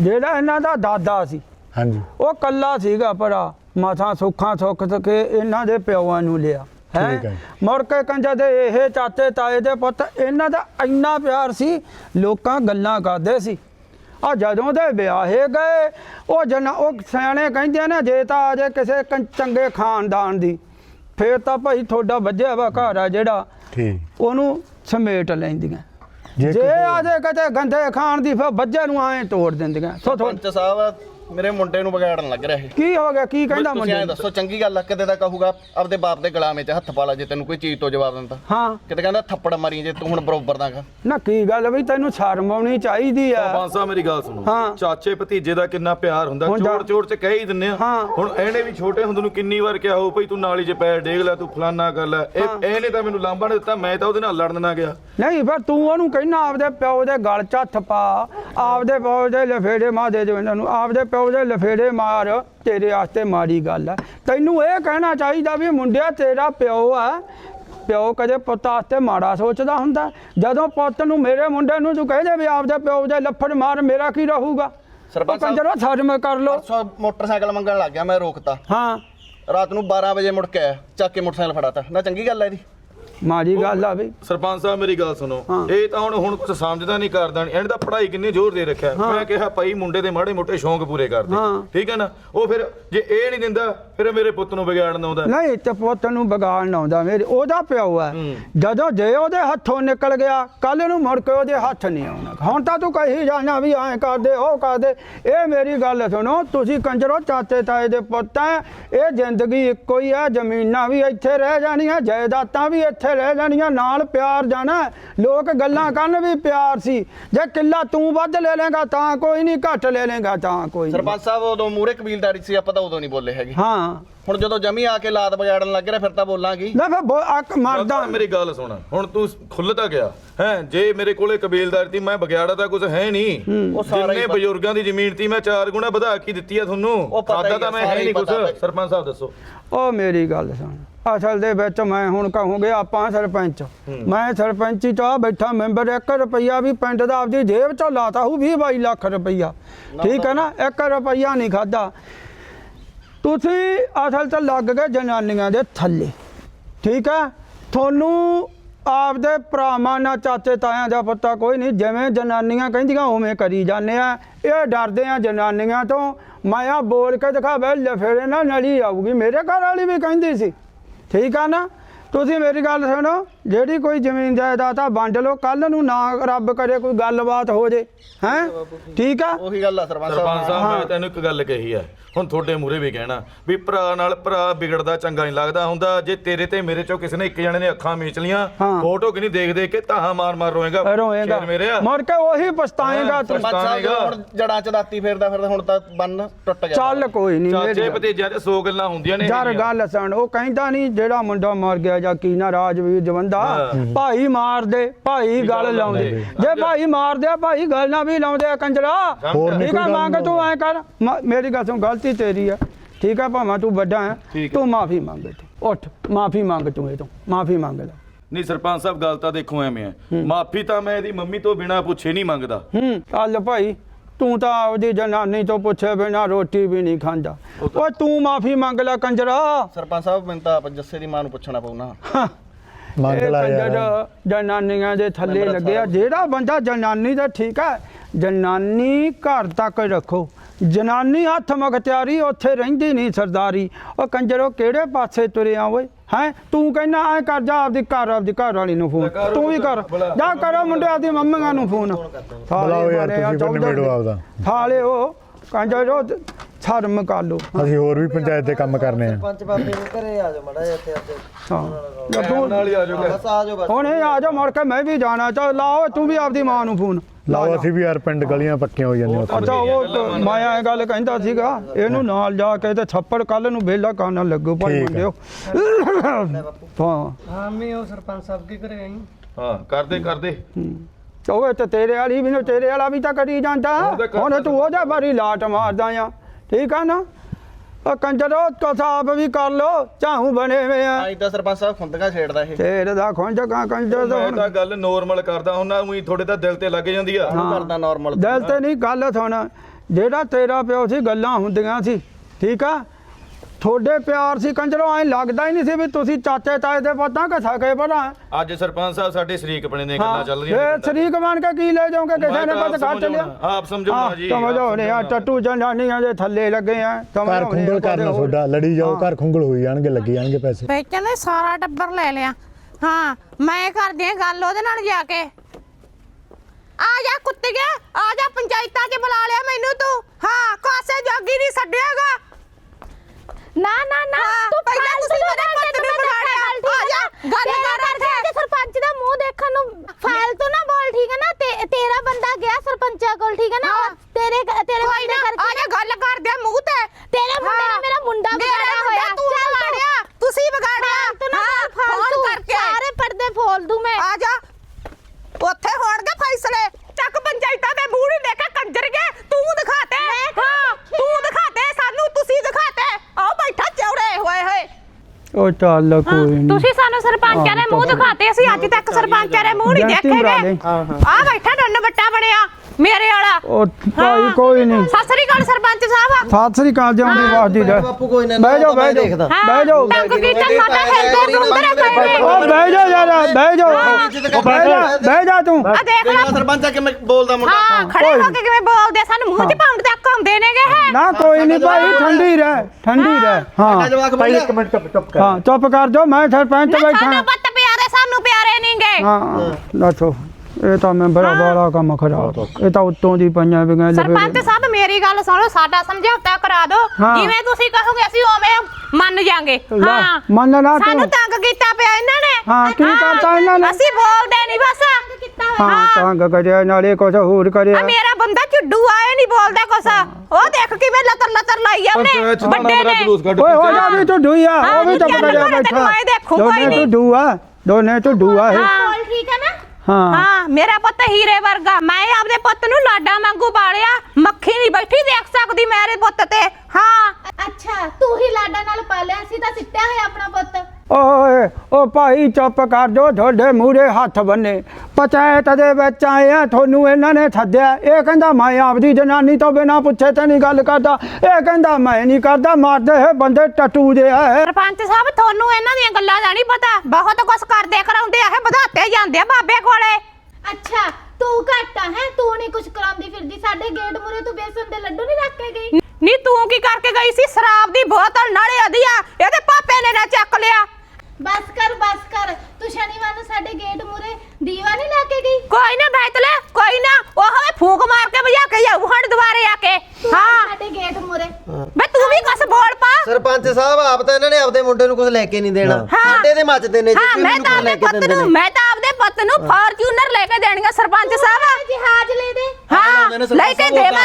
ਜਿਹੜਾ ਇਹਨਾਂ ਦਾ ਦਾਦਾ ਸੀ ਹਾਂਜੀ। ਉਹ ਕੱਲਾ ਸੀਗਾ ਭਰਾ। ਮਾਥਾ ਸੁੱਖਾਂ ਸੁੱਖ ਸਕੇ ਇਹਨਾਂ ਦੇ ਪਿਓਾਂ ਨੂੰ ਲਿਆ। ਠੀਕ ਹੈ। ਹੈ। ਮੁੜ ਕੇ ਕੰਜਾ ਦੇ ਇਹ ਚਾਚੇ ਤਾਏ ਦੇ ਪੁੱਤ ਇਹਨਾਂ ਦਾ ਇੰਨਾ ਪਿਆਰ ਸੀ ਲੋਕਾਂ ਗੱਲਾਂ ਕਰਦੇ ਸੀ। ਆ ਜਦੋਂ ਦੇ ਵਿਆਹੇ ਗਏ ਉਹ ਜਨਾ ਉਹ ਸਿਆਣੇ ਕਹਿੰਦੇ ਨੇ ਜੇ ਤਾਂ ਅਜੇ ਕਿਸੇ ਕੰ- ਚੰਗੇ ਖਾਨਦਾਨ ਦੀ ਫੇਰ ਤਾਂ ਭਾਈ ਤੁਹਾਡਾ ਵੱਜਿਆ ਵਾ ਘਰ ਆ ਜਿਹੜਾ ਠੀਕ। ਉਹਨੂੰ ਸਮੇਟ ਲੈਂਦੀਆਂ। ਜੇ ਜੇ ਕਿਸੇ- ਆਜੇ ਕਦੇ ਗੰਦੇ ਖਾਣ ਦੀ ਫਿਰ ਵੱਜੇ ਨੂੰ ਐਂ ਤੋੜ ਦਿੰਦੀਆਂ। ਸੋ ਥੋ- ਸਰਪੰਚ ਸਾਹਿਬ ਮੇਰੇ ਮੁੰਡੇ ਨੂੰ ਵਿਗਾੜਨ ਲੱਗ ਰਿਹਾ ਇਹ। ਕੀ ਹੋ ਗਿਆ? ਕੀ ਕਹਿੰਦਾ ਤੁਸੀਂ ਐਂ ਨੂੰ? ਦੱਸੋ ਚੰਗੀ ਗੱਲ ਆ ਕਿਤੇ ਤਾਂ ਕਹੂਗਾ ਆਪਦੇ ਬਾਪ ਦੇ ਗਲਾਮੇ 'ਚ ਹੱਥ ਪਾ ਲਾ ਜੇ ਤੈਨੂੰ ਕੋਈ ਚੀਜ਼ ਤੋਂ ਜਵਾਬ ਦਿੰਦਾ। ਹਾਂ। ਕਿਤੇ ਕਹਿੰਦਾ ਥੱਪੜ ਮਾਰੀ ਜੇ ਤੂੰ ਹੁਣ ਬਰੋਬਰ ਦਾ ਗਾ। ਨਾ ਕੀ ਗੱਲ ਵੀ ਤੈਨੂੰ ਸ਼ਰਮ ਆਉਣੀ ਚਾਹੀਦੀ ਆ। ਸਾਹਿਬ ਮੇਰੀ ਗੱਲ ਸੁਣੋ। ਹਾਂ। ਚਾਚੇ ਭਤੀਜੇ ਦਾ ਕਿੰਨਾ ਪਿਆਰ ਹੁੰਦਾ ਹੁਣ ਜਾ- ਚੋੜ ਚੋੜ ਚ ਕਹਿ ਹੀ ਦਿੰਨੇ ਆ। ਹਾਂ। ਹੁਣ ਇਹਨੇ ਵੀ ਛੋਟੇ ਹੁੰਦੇ ਨੂੰ ਕਿੰਨੀ ਵਾਰ ਕਿਹਾ ਹੋ ਭਈ ਤੂੰ ਨਾਲੀ 'ਚ ਪੈਰ ਡੇਗ ਲੈ ਤੂੰ ਫਲਾਨਾ ਕਰ ਲੈ। ਇਹ ਇਹਨੇ ਤਾਂ ਮੈਨੂੰ ਲਾਂਭਾ ਨਹੀਂ ਦਿੱਤਾ ਮੈਂ ਤਾਂ ਉਹਦੇ ਨਾਲ ਲੜਨ ਨਾ ਗਿਆ। ਨਹੀਂ ਫਿਰ ਤੂੰ ਉਹਨੂੰ ਕਹਿਣਾ ਆਪਦੇ ਪਿਓ ਦੇ ਗਲ 'ਚ ਹੱਥ ਪਾ। ਆਪਦੇ ਪਿਓ ਦੇ ਲਫੇੜੇ ਮਾਰ ਦੇ ਦੇ ਇਹਨਾਂ ਨੂੰ ਆਪਦੇ ਪਿਓ ਦੇ ਲਫੇੜੇ ਮਾਰ ਤੇਰੇ ਵਾਸਤੇ ਮਾੜੀ ਗੱਲ ਆ। ਤੈਨੂੰ ਇਹ ਕਹਿਣਾ ਚਾਹੀਦਾ ਵੀ ਮੁੰਡਿਆ ਤੇਰਾ ਪਿਓ ਆ। ਪਿਓ ਕਦੇ ਪੁੱਤ ਵਾਸਤੇ ਮਾੜਾ ਸੋਚਦਾ ਹੁੰਦਾ। ਜਦੋਂ ਪੁੱਤ ਨੂੰ ਮੇਰੇ ਮੁੰਡੇ ਨੂੰ ਤੂੰ ਕਹਿ ਦੇ ਵੀ ਆਪਦੇ ਪਿਓ ਦੇ ਲੱਫੜ ਮਾਰ ਮੇਰਾ ਕੀ ਰਹੂਗਾ? ਸਰਪੰਚ ਕੰਜਰੋ ਸ਼ਰਮ ਕਰ ਲੋ ਮੋਟਰਸਾਈਕਲ ਮੰਗਣ ਲੱਗ ਗਿਆ ਮੈਂ ਰੋਕਤਾ। ਹਾਂ। ਰਾਤ ਨੂੰ 12 ਵਜੇ ਮੁੜ ਕੇ ਆਇਆ ਚੱਕ ਕੇ ਮੋਟਰਸਾਈਕਲ ਫੜਾਤਾ। ਨਾ ਚੰਗੀ ਗੱਲ ਹੈ ਇਹਦੀ। ਮਾੜੀ ਗੱਲ ਆ ਵੀ ਸਰਪੰਚ ਸਾਹਿਬ ਮੇਰੀ ਗੱਲ ਸੁਣੋ। ਇਹ ਤਾਂ ਹੁਣ ਹੁਣ ਕੁਛ ਸਮਝਦਾ ਨਹੀਂ ਕਰਦਾ ਇਹਨੇ ਤਾਂ ਪੜ੍ਹਾਈ ਕਿੰਨੀ ਜ਼ੋਰ ਦੇ ਰੱਖਿਆ। ਮੈਂ ਕਿਹਾ ਭਾਈ ਮੁੰਡੇ ਦੇ ਮਾੜੇ ਮੋਟੇ ਸ਼ੌਂਕ ਪੂਰੇ ਕਰਦੇ। ਠੀਕ ਹੈ ਨਾ? ਉਹ ਫਿਰ ਜੇ ਇਹ ਨਹੀਂ ਦਿੰਦਾ ਫਿਰ ਮੇਰੇ ਪੁੱਤ ਨੂੰ ਵਿਗਾੜਨ ਆਉਂਦਾ। ਨਹੀਂ ਤੇ ਪੁੱਤ ਨੂੰ ਵਿਗਾੜਨ ਆਉਂਦਾ ਮੇਰੇ। ਉਹਦਾ ਪਿਓ ਹੂੰ। ਜਦੋਂ ਜੇ ਉਹਦੇ ਹੱਥੋਂ ਨਿਕਲ ਗਿਆ ਕੱਲ ਨੂੰ ਮੁੜ ਕੇ ਉਹਦੇ ਹੱਥ ਨਹੀਂ ਆਉਣਾ। ਹੁਣ ਤਾਂ ਤੂੰ ਕਹੀ ਜਾਣਾ ਵੀ ਐਂ ਕਰਦੇ ਉਹ ਕਰਦੇ ਇਹ ਮੇਰੀ ਗੱਲ ਸੁਣੋ ਤੁਸੀਂ ਕੰਜਰੋ ਚਾਚੇ ਤਾਏ ਦੇ ਪੁੱਤ ਹੈ ਇਹ ਜ਼ਿੰਦਗੀ ਇੱਕੋ ਹੀ ਹੈ ਜ਼ਮੀਨਾਂ ਵੀ ਇੱਥੇ ਰਹਿ ਜਾਣੀਆਂ ਜਾਇਦਾਦਾਂ ਵੀ ਇੱਥੇ ਰਹਿ ਜਾਣੀਆਂ ਨਾਲ ਪਿਆਰ ਜਾਣਾ ਲੋਕ ਗੱਲਾਂ ਕਰਨ ਵੀ ਪਿਆਰ ਸੀ। ਜੇ ਕਿੱਲਾ ਤੂੰ ਵੱਧ ਲੈ ਲੇਗਾ ਤਾਂ ਕੋਈ ਨਹੀਂ ਘੱਟ ਲੈ ਲੇਗਾ ਤਾਂ ਕੋਈ ਨਹੀਂ। ਸਰਪੰਚ ਸਾਹਿਬ ਉਦੋਂ ਮੂਰੇ ਕਬੀਲਦਾਰੀ ਸੀ ਆਪਾਂ ਤਾਂ ਉਦੋਂ ਨਹੀਂ ਬੋਲੇ ਹੈਗੇ। ਹਾਂ। ਹੁਣ ਜਦੋਂ ਜਮੀ ਆ ਕੇ ਲਾਤ ਵਿਗਾੜਨ ਲੱਗ ਰਿਹਾ ਫਿਰ ਤਾਂ ਬੋਲਾਂਗੀ। ਨਾ ਫਿਰ ਬੋ- ਅੱਕ ਮਰਦਾ। ਮੇਰੀ ਗੱਲ ਸੁਣ। ਹੁਣ ਤੂੰ ਖੁੱਲਦਾ ਗਿਆ। ਹੈ ਜੇ ਮੇਰੇ ਕੋਲੇ ਕਬੀਲਦਾਰ ਦੀ ਮੈਂ ਬਗਿਆੜਾ ਤਾਂ ਕੁਝ ਹੈ ਨਹੀਂ। ਉਹ ਸਾਰਾ ਹੀ ਜਿੰਨੇ ਪਤਾ- ਬਜ਼ੁਰਗਾਂ ਦੀ ਜ਼ਮੀਨ ਤੀ ਮੈਂ ਚਾਰ ਗੁਣਾ ਵਧਾ ਕੇ ਦਿੱਤੀ ਆ ਤੁਹਾਨੂੰ। ਉਹ ਪਤਾ ਹੀ ਖਾਦਾ ਆ, ਤਾਂ ਮੈਂ ਸਾਰਾ ਹੈ ਹੀ ਨਹੀਂ ਕੁਝ। ਸਰਪੰਚ ਸਾਹਿਬ ਦੱਸੋ। ਉਹ ਮੇਰੀ ਗੱਲ ਸੁਣ। ਅਸਲ ਦੇ ਵਿੱਚ ਮੈਂ ਹੁਣ ਕਹੂੰਗੇ ਆਪਾਂ ਸਰਪੰਚ। ਮੈਂ ਸਰਪੰਚੀ ਚ ਆ ਬੈਠਾ ਮੈਂਬਰ 1 ਰੁਪਈਆ ਵੀ ਪਿੰਡ ਦਾ ਆਪਦੀ ਜੇਬ ਚੋਂ ਲਾਤਾ ਹੂ 20 22 ਲੱਖ ਰੁਪਈਆ। ਠੀਕ ਹੈ ਨਾ? 1 ਰੁਪਈਆ ਨਹੀਂ ਖਾਦਾ ਤੁਸੀਂ ਅਸਲ ਤੇ ਲੱਗ ਗਏ ਜਨਾਨੀਆਂ ਦੇ ਥੱਲੇ। ਠੀਕ ਹੈ? ਤੁਹਾਨੂੰ ਆਪਦੇ ਭਰਾਵਾਂ ਨਾਲ ਚਾਚੇ ਤਾਇਆਂ ਦਾ ਪਤਾ ਕੋਈ ਨਹੀਂ। ਜਿਵੇਂ ਜਨਾਨੀਆਂ ਕਹਿੰਦੀਆਂ ਉਵੇਂ ਕਰੀ ਜਾਂਦੇ ਆ। ਇਹ ਡਰਦੇ ਆ ਜਨਾਨੀਆਂ ਤੋਂ। ਮਾਇਆ ਬੋਲ ਕੇ ਦਿਖਾਵੇ ਲਫੇਰੇ ਨਾਲ ਨਲੀ ਆਊਗੀ। ਮੇਰੇ ਘਰ ਵਾਲੀ ਵੀ ਕਹਿੰਦੀ ਸੀ। ਠੀਕ ਆ ਨਾ? ਤੁਸੀਂ ਮੇਰੀ ਗੱਲ ਸੁਣੋ। ਜਿਹੜੀ ਕੋਈ ਜ਼ਮੀਨ ਜਾਇਦਾਦ ਆ ਵੰਡ ਲਓ ਕੱਲ ਨੂੰ ਨਾ ਰੱਬ ਕਰੇ ਕੋਈ ਗੱਲਬਾਤ ਹੋ ਜੇ ਹੈ? ਠੀਕ ਆ? ਉਹੀ ਗੱਲ ਆ ਸਰਪੰਚ ਸਰਪੰਚ ਸਾਹਿਬ ਮੈਂ ਤੈਨੂੰ ਇੱਕ ਗੱਲ ਕਹੀ ਆ। ਹੁਣ ਤੁਹਾਡੇ ਮੂਰੇ ਵੀ ਕਹਿਣਾ ਵੀ ਭਰਾ ਨਾਲ ਭਰਾ ਵਿਗੜਦਾ ਚੰਗਾ ਨਹੀਂ ਲੱਗਦਾ ਹੁੰਦਾ। ਜੇ ਤੇਰੇ ਤੇ ਮੇਰੇ ਚੋਂ ਕਿਸੇ ਨੇ ਇੱਕ ਜਣੇ ਨੇ ਅੱਖਾਂ ਮੀਚ ਲੀਆਂ। ਫੋਟੋ ਕਿ ਨਹੀਂ ਦੇਖ ਦੇਖ ਕੇ ਤਾਹਾਂ ਮਾਰ ਮਾਰ ਰੋਏਗਾ? ਰੋਏਗਾ। ਸ਼ੇਰ ਮੇਰੇ ਆ। ਮੁੜ ਕੇ ਉਹੀ ਪਛਤਾਏਗਾ ਤੂੰ। ਸਰਪੰਚ ਸਾਹਿਬ ਜਦੋਂ ਪਛਤਾਵੇਗਾ। ਹੁਣ ਜੜਾਂ ਚ ਦਾਤੀ ਫੇਰਦਾ ਫਿਰਦਾ ਹੁਣ ਤਾਂ ਬੰਨ ਟੁੱਟ ਗਿਆ। ਚੱਲ ਕੋਈ ਨਹੀਂ ਮੇਰੀ ਚਾਚੇ ਗੱਲ- ਭਤੀਜਿਆਂ 'ਚ 100 ਗੱਲਾਂ ਹੁੰਦੀਆਂ ਨੇ ਯਾਰ। ਗੱਲ ਸੁਣ ਉਹ ਕਹਿੰਦਾ ਨਹੀਂ ਜਿਹੜਾ ਮੁੰਡਾ ਮਰ ਗਿਆ ਜਾਂ ਕੀ ਨਾ ਰਾਜਵੀਰ ਜਵੰਦਾ ਭਾਈ ਮਾਰਦੇ ਭਾਈ ਗੱਲ ਲਾਉਂਦੇ। ਜੇ ਭਾਈ ਮਾਰਦੇ ਆ, ਭਾਈ ਗੱਲ ਨਾ ਵੀ ਲਾਉਂਦੇ ਆ ਕੰਜਰਾ। ਠੀਕ ਆ ਮੰਗ ਤੂੰ ਐ ਕਰ। ਮੇਰੀ ਗੱਲ ਸੁਣ ਗਲਤੀ ਤੇਰੀ ਆ। ਠੀਕ ਆ ਭਾਵੇਂ ਤੂੰ ਵੱਡਾ ਹੈ। ਤੂੰ ਮਾਫੀ ਮੰਗ ਤੂੰ ਉੱਠ ਮਾਫੀ ਮੰਗ ਤੂੰ ਇਹ ਤੋਂ ਮਾਫੀ ਮੰਗ ਲੈ। ਨਹੀਂ ਸਰਪੰਚ ਸਾਹਿਬ ਗੱਲ ਤਾਂ ਦੇਖੋ ਐਵੇਂ ਹੈ। ਮਾਫੀ ਤਾਂ ਮੈਂ ਇਹਦੀ ਮੰਮੀ ਤੋਂ ਬਿਨਾ ਪੁੱਛੇ ਨਹੀਂ ਮੰਗਦਾ। ਹੂੰ ਚੱਲ ਭਾਈ ਤੂੰ ਤਾਂ ਆਪਦੀ ਜਨਾਨੀ ਤੋਂ ਪੁੱਛੇ ਬਿਨਾ ਰੋਟੀ ਵੀ ਨਹੀਂ ਖਾਂਦਾ। ਓਏ ਤੂੰ ਮਾਫੀ ਮੰਗ ਲੈ ਕੰਜਰਾ। ਸਰਪੰਚ ਸਾਹਿਬ ਮੈਨੂੰ ਤਾਂ ਆਪ ਜੱਸੇ ਦੀ ਮਾਂ ਨੂੰ ਪੁੱਛਣਾ ਪਊ ਨਾ। ਮੰਗ ਇਹ ਲਾ ਕੰਜਰ ਯਾਰ। ਜਨਾਨੀਆਂ ਦੇ ਥੱਲੇ ਲੱਗਿਆ ਜਿਹੜਾ ਬੰਦਾ ਜਨਾਨੀ ਦਾ ਠੀਕ ਹੈ ਜਨਾਨੀ ਘਰ ਤੱਕ ਰੱਖੋ। ਜਨਾਨੀ ਹੱਥ ਮਗਤਿਆਰੀ ਉੱਥੇ ਰਹਿੰਦੀ ਨਹੀਂ ਸਰਦਾਰੀ। ਉਹ ਕੰਜਰੋ ਕਿਹੜੇ ਪਾਸੇ ਤੁਰਿਆ ਓਏ? ਹੈ? ਤੂੰ ਕਹਿੰਦਾ ਐ ਕਰ ਜਾ ਆਪਦੀ ਘਰ ਆਪਦੀ ਘਰ ਵਾਲੀ ਨੂੰ ਫੋਨ। ਤੂੰ ਵੀ ਕਰ। ਜਾ ਕਰੋ ਮੁੰਡਿਆਂ ਦੀ ਮੰਮੀਆਂ ਨੂੰ ਫੋਨ। ਬੁਲਾਓ ਯਾਰ ਤੁਸੀਂ ਫਿਰ ਨਿਬੇੜੋ ਆਪਦਾ। ਥਾਲੇ ਉਹ ਕੰਜਰੋ ਸ਼ਰਮ ਕਰ ਲੋ ਅਸੀਂ ਹੋਰ ਵੀ ਪੰਚਾਇਤ ਦੇ ਕੰਮ ਕਰਨੇ ਆ। ਪੰਚ ਬਾਬੇ ਨੂੰ ਘਰੇ ਆ ਜਾਓ ਮੜਾ ਇੱਥੇ ਅੱਜ। ਹਾਂ। ਤੂੰ ਨਾਲ ਹੀ ਆ ਬਸ ਆ ਜਾਓ ਬਸ। ਹੁਣ ਇਹ ਆ ਜਾ ਮੁੜ ਕੇ ਮੈਂ ਵੀ ਜਾਣਾ। ਚਾ ਲਾਓ ਤੂੰ ਵੀ ਆਪਦੀ ਮਾਂ ਨੂੰ ਫੋਨ। ਲਾਓ ਅਸੀਂ ਵੀ ਯਾਰ ਪਿੰਡ ਗਲੀਆਂ ਪੱਕੀਆਂ ਹੋ ਜਾਂਦੀਆਂ ਉੱਥੇ। ਅੱਛਾ ਉਹ ਮਾਇਆ ਇਹ ਗੱਲ ਕਹਿੰਦਾ ਸੀਗਾ ਇਹਨੂੰ ਨਾਲ ਜਾ ਕੇ ਤੇ ਥੱਪੜ ਕੱਲ ਨੂੰ ਬੇਲਾ ਕਾਨਾ ਲੱਗੋ ਭਾਈ ਠੀਕ ਆ। ਮੁੰਡਿਓ। ਹਾਂ। ਹਾਂ ਮੈਂ ਉਹ ਸਰਪੰਚ ਸਾਹਿਬ ਕੇ ਘਰੇ ਆਈ। ਹਾਂ ਕਰਦੇ ਕਰਦੇ। ਉਹ ਤੇ ਤੇਰੇ ਵਾਲੀ ਵੀ ਨੂੰ ਤੇਰੇ ਵਾਲਾ ਵੀ ਤਾਂ ਕਰੀ ਜਾਂਦਾ। ਹੁਣ ਤੂੰ ਉਹਦਾ ਬਾਰੀ ਲਾਟ ਮਾਰਦਾ ਆ। ਠੀਕ ਆ ਨਾ? ਉਹ ਕੰਜਰੋ ਕਸਾਬ ਵੀ ਕਰ ਲੋ ਚਾਹੂ ਬਣੇ ਵੇ ਆ। ਤਾਂ ਸਰਪੰਚ ਸਾਹਿਬ ਖੁੰਦਗਾ ਛੇੜਦਾ ਇਹ। ਤੇਰੇ ਦਾ ਖੁੰਝ ਕਾ ਕੰਜਰ ਮੈਂ ਤੋਂ ਤਾਂ ਗੱਲ ਨੋਰਮਲ ਕਰਦਾ ਹੁੰਦਾ ਉਹੀ ਥੋੜੇ ਤਾਂ ਦਿਲ ਤੇ ਲੱਗ ਜਾਂਦੀ ਆ। ਉਹਨੂੰ ਕਰਦਾ ਨਾਰਮਲ ਦਿਲ ਤੇ ਨਹੀਂ ਗੱਲ ਸੁਣ। ਜਿਹੜਾ ਤੇਰਾ ਪਿਓ ਸੀ ਗੱਲਾਂ ਹੁੰਦੀਆਂ ਸੀ। ਠੀਕ ਆ? ਤੁਹਾਡੇ ਪਿਆਰ ਸੀ ਕੰਜਰੋ ਐ ਲੱਗਦਾ ਹੀ ਨਹੀਂ ਸੀ ਵੀ ਤੁਸੀਂ ਚਾਚੇ ਤਾਏ ਦੇ ਪਤਾ ਕਿ ਸਕੇ ਭਲਾ ਅੱਜ ਸਰਪੰਚ ਸਾਹਿਬ ਸਾਡੇ ਸ਼ਰੀਕ ਬਣੇ ਨੇ ਗੱਲਾਂ ਚੱਲ ਰਹੀਆਂ ਫੇਰ ਸ਼ਰੀਕ ਬਣ ਕੇ ਕੀ ਲੈ ਜਾਓਗੇ ਕਿਸੇ ਨੇ ਬਸ ਆਪ ਘੱਟ ਲਿਆ ਸਮਝਾਉਣਾ, ਆਪ ਸਮਝਾਉਣਾ ਜੀ, ਆਪ ਸਮਝਾਉਣੇ ਆ। ਟੱਟੂ ਜਨਾਨੀਆਂ ਦੇ ਥੱਲੇ ਲੱਗੇ ਆ ਘਰ ਖੁੰਗਲ ਕਰਨਾ। ਤੁਹਾਡਾ ਲੜੀ ਜਾਓ ਘਰ ਖੁੰਗਲ ਹੋਈ ਜਾਣਗੇ ਲੱਗੀ ਜਾਣਗੇ ਪੈਸੇ। ਵੇ ਕਹਿੰਦੇ ਸਾਰਾ ਟੱਬਰ ਲੈ ਲਿਆ। ਹਾਂ ਮੈਂ ਕਰਦੀ ਆ ਗੱਲ ਉਹਦੇ ਨਾਲ ਜਾ ਕੇ। ਆ ਜਾ ਕੁੱਤੇ ਗਿਆ ਆ ਜਾ ਪੰਚਾਇਤਾਂ 'ਚ ਬੁਲਾ ਲਿਆ ਮੈਨੂੰ ਤੂੰ। ਹਾਂ ਕਾਸੇ ਜੋਗੀ ਨਹੀਂ ਛੱਡਿਆਗਾ। ਨਾ ਨਾ ਨਾ ਤੂੰ ਪਹਿਲਾਂ ਤੁਸੀਂ ਮੇਰੇ ਪੁੱਤ ਨੂੰ ਵਿਗਾੜਿਆ। ਆ। ਜਾ, ਗੱਲ ਕਰ। ਤੇ ਸਰਪੰਚ ਦਾ ਮੂੰਹ ਦੇਖਣ ਨੂੰ ਫਾਲਤੂ ਨਾ ਬੋਲ ਠੀਕ ਹੈ ਨਾ? ਤੇਰਾ ਬੰਦਾ ਗਿਆ ਸਰਪੰਚਾ ਕੋਲ ਠੀਕ ਹੈ ਨਾ? ਤੇਰੇ ਤੇਰੇ ਨਾ ਮੁੰਡੇ ਆ ਜਾ ਗੱਲ ਕਰ ਦੇ ਮੂੰਹ ਤੇ। ਤੇਰੇ ਮੁੰਡੇ ਨੇ ਮੇਰਾ ਮੁੰਡਾ ਵਿਗਾੜਿਆ ਹੋਇਆ। ਤੂੰ ਵਿਗਾੜਿਆ। ਤੁਸੀਂ ਵਿਗਾੜਿਆ। ਤੂੰ ਨਾ ਫਾਲਤੂ। ਕਰਕੇ। ਸਾਰੇ ਪਰਦੇ ਫੋਲ ਦੂੰ ਮੈਂ। ਆ ਜਾ। ਉੱਥੇ ਹੋਣਗੇ ਫੈਸਲੇ। ਚੱਕ ਪੰਚਾਇਤਾਂ ਦੇ ਮੂੰਹ ਨਹੀਂ ਦੇਖੇ ਕੰਜਰ ਗਏ। ਤੂੰ ਦਿਖਾਤੇ ਹਾਂ ਤੂੰ ਦਿਖਾਤੇ ਸਾਨੂੰ ਤੁਸੀਂ ਦਿਖਾਤੇ ਆ ਬੈਠਾ ਚੌੜੇ ਹੋਏ ਹੋਏ ਉਹ ਚੱਲ ਕੋਈ ਨਹੀਂ ਤੁਸੀਂ ਸਾਨੂੰ ਸਰਪੰਚਾਂ ਦੇ ਮੂੰਹ ਦਿਖਾਤੇ ਅਸੀਂ ਅੱਜ ਤੱਕ ਸਰਪੰਚਾਂ ਦੇ ਮੂੰਹ ਨਹੀਂ ਦੇਖੇ ਗਏ। ਆ ਬੈਠਾ ਡੰਡ ਬੱਟਾ ਬਣਿਆ ਮੇਰੇ ਵਾਲਾ। ਉਹ ਭਾਈ ਕੋਈ ਨਹੀਂ ਸਤਿ ਸ੍ਰੀ ਅਕਾਲ ਸਰਪੰਚ ਸਾਹਿਬ। ਸਤਿ ਸ੍ਰੀ ਅਕਾਲ ਜੀ ਆਉਂਦੀ ਵਾਸਦੀ ਦਾ ਬਾਪੂ ਕੋਈ ਨਾ ਬਹਿ ਜਾਓ ਮੈਂ ਬਹਿ ਜਾਓ। ਦੇਖਦਾ। ਬਹਿ ਜਾਓ। ਤੰਗ ਕੀਤਾ ਸਾਡਾ ਹਿਰਦੇ ਗੁੰਦਰੇ ਪਏ ਉਹ ਬਹਿ ਜਾ ਯਾਰ ਬਹਿ ਜਾ ਉਹ ਬਹਿ ਜਾ ਬਹਿ ਜਾ ਤੂੰ। ਆ ਦੇਖ ਲੈ। ਸਰਪੰਚ ਕਿਵੇਂ ਬੋਲਦਾ ਮੁੰਡਾ। ਹਾਂ ਖੜੇ ਹੋ ਕੇ ਕਿਵੇਂ ਬੋਲਦੇ ਸਾਨੂੰ ਮੂੰਹ 'ਚ ਪਾਉਂਦੇ ਆਉਂਦੇ ਨੇਗੇ ਹੈ? ਨਾ ਕੋਈ ਨਹੀਂ ਭਾਈ ਠੰਡੀ ਰਹਿ ਠੰਡੀ ਰਹਿ ਹਾਂ। ਜਵਾਕ ਭਾਈ ਇੱਕ ਮਿੰਟ ਚੁੱਪ ਚੁੱਪ ਕਰ। ਹਾਂ ਚੁੱਪ ਕਰ ਜਾਓ ਮੈਂ ਸਰਪੰਚ ਬੈਠਾ। ਸਾਨੂੰ ਬੱਤ ਪਿਆਰੇ ਸਾਨੂੰ ਪਿਆਰੇ ਨਹੀਂਗੇ ਹਾਂ ਦੱਸੋ ਇਹ ਤਾਂ ਮੈਂ ਬੜਾ ਬੜਾ ਕੰਮ ਖਰਾਬ ਇਹ ਤਾਂ ਉੱਤੋਂ ਦੀ ਪਈਆਂ ਵੀ ਗਏ ਸਰਪੰਚ ਸਾਹਿਬ ਮੇਰੀ ਗੱਲ ਸੁਣੋ ਸਾਡਾ ਸਮਝੌਤਾ ਕਰਾ ਦਿਓ। ਹਾਂ। ਜਿਵੇਂ ਤੁਸੀਂ ਕਹੋਗੇ ਅਸੀਂ ਉਵੇਂ ਮੰਨ ਜਾਾਂਗੇ। ਲੈ, ਹਾਂ। ਮੰਨ ਲਾ ਤੂੰ। ਸਾਨੂੰ ਤੰਗ ਕੀਤਾ ਪਿਆ ਇਹਨਾਂ ਨੇ। ਹਾਂ, ਕੀ ਕਰਤਾ ਇਹਨਾਂ ਨੇ? ਅਸੀਂ ਬੋਲਦੇ ਨਹੀਂ ਬਸ। ਹਾਂ ਤੰਗ ਕਰਿਆ ਨਾਲੇ ਕੁਛ ਹੋਰ ਆ ਕਰਿਆ ਮੇਰਾ ਬੰਦਾ ਝੁੱਡੂ ਆਏ ਨਹੀਂ ਬੋਲਦਾ ਕੁਛ। ਉਹ ਦੇਖ ਕਿਵੇਂ ਲਤਰ ਲਤਰ ਲਾਈ ਆ ਉਹਨੇ। ਵੱਡੇ ਨੇ। ਓਏ ਹੋ ਜਾ ਵੀ ਤੂੰ ਡੂਆ ਉਹ ਵੀ ਹਾਂ, ਚੁੱਪ ਕਰਿਆ ਬੈਠਾ। ਤੈਨੂੰ ਮੈਂ ਦੋਨੇ ਨਹੀਂ। ਤੂੰ ਡੂਆ ਦੋਨੇ ਤੂੰ ਡੂਆ ਹੈ। ਠੀਕ ਹੈ ਨਾ। ਹਾਂ। ਹਾਂ ਮੇਰਾ ਪੁੱਤ ਹੀਰੇ ਵਰਗਾ। ਮੈਂ ਆਪਦੇ ਪੁੱਤ ਨੂੰ ਲਾਡਾ ਵਾਂਗੂ ਪਾਲਿਆ ਮੱਖੀ ਨਹੀਂ ਬੈਠੀ ਦੇਖ ਸਕਦੀ ਮੇਰੇ ਪੁੱਤ ਤੇ। ਹਾਂ। ਅੱਛਾ ਤੂੰ ਹੀ ਲਾਡਾ ਨਾਲ ਪਾਲਿਆ ਸੀ ਤਾਂ ਸਿੱਟਿਆ ਹੋਇਆ ਆਪਣਾ ਪੁੱਤ। ਓਏ ਓ ਭਾਈ ਚੁੱਪ ਕਰ ਜੋ ਤੁਹਾਡੇ ਮੂਰੇ ਹੱਥ ਬੰਨੇ। ਪੰਚਾਇਤ ਦੇ ਵਿੱਚ ਆਏ ਆ ਤੁਹਾਨੂੰ ਇਹਨਾਂ ਨੇ ਸੱਦਿਆ। ਇਹ ਕਹਿੰਦਾ ਮੈਂ ਆਪਦੀ ਜਨਾਨੀ ਤੋਂ ਬਿਨਾ ਪੁੱਛੇ ਤੇ ਨਹੀਂ ਗੱਲ ਕਰਦਾ। ਇਹ ਕਹਿੰਦਾ ਮੈਂ ਨਹੀਂ ਕਰਦਾ ਮਾਰਦੇ ਹੈ ਬੰਦੇ ਟਟੂ ਦੇ ਆ ਸਰਪੰਚ ਸਾਹਿਬ ਤੁਹਾਨੂੰ ਇਹਨਾਂ ਦੀਆਂ ਗੱਲਾਂ ਦਾ ਨਹੀਂ ਪਤਾ। ਬਹੁਤ ਕੁਝ ਕਰਦੇ ਕਰਾਉਂਦੇ ਆ ਇਹ ਵਧਾਤੇ ਜਾਂਦੇ ਆ ਬਾਬੇ ਕੋਲੇ। ਅੱਛਾ ਤੂੰ ਘੱਟ ਆ ਹੈ? ਤੂੰ ਨਹੀਂ ਕੁਝ ਕਰਾਉਂਦੀ ਫਿਰਦੀ। ਸਾਡੇ ਗੇਟ ਮੂਰੇ ਤੂੰ ਬੇਸਨ ਦੇ ਲੱਡੂ ਨਹੀਂ ਰੱਖ ਕੇ ਗਈ? ਨੀ ਤੂੰ ਕੀ ਕਰਕੇ ਗਈ ਸੀ? ਸ਼ਰਾਬ ਦੀ ਬੋਤਲ ਨਾਲੇ ਅਧੀਆ ਇਹਦੇ ਪਾਪੇ ਨੇ ਨਾ ਚੱਕ ਲਿਆ। ਬਸ ਕਰ ਬਸ ਕਰ। ਤੂੰ ਸ਼ਨੀਵਾਰ ਨੂੰ ਸਾਡੇ ਗੇਟ ਮੂਰੇ ਦੀਵਾ ਨਹੀਂ ਲਾ ਕੇ ਗਈ? ਕੋਈ ਨਾ ਬੈਤਲੇ ਕੋਈ ਨਾ। ਉਹ ਹਵੇ ਫੂਕ ਮਾਰ ਕੇ ਭਜਾ ਕੇ ਜਾਊ ਹਣ ਦੁਬਾਰੇ ਆ ਕੇ। ਤੂੰ ਹਾਂ। ਸਾਡੇ ਗੇਟ ਮੂਰੇ ਬੇ ਤੂੰ ਵੀ ਕੁਛ ਬੋਲ ਪਾ। ਸਰਪੰਚ ਸਾਹਿਬ ਆਪ ਤਾਂ ਇਹਨਾਂ ਨੇ ਆਪਦੇ ਮੁੰਡੇ ਨੂੰ ਕੁਝ ਲੈ ਕੇ ਨਹੀਂ ਦੇਣਾ। ਹਾਂ। ਸਾਡੇ ਦੇ ਮੱਚਦੇ ਨੇ ਜੀ ਹਾਂ ਮੈਂ ਤਾਂ ਆਪਦੇ ਪੁੱਤ ਨੂੰ ਮੈਂ ਤਾਂ ਆਪਦੇ ਪੁੱਤ ਨੂੰ ਫਾਰਚੂਨਰ ਲੈ ਕੇ ਦੇਣੀਆਂ ਸਰਪੰਚ ਸਾਹਿਬ। ਜਹਾਜ਼ ਲੈ ਦੇ। ਹਾਂ। ਲੈ ਕੇ ਦੇਵਾਂਗੇ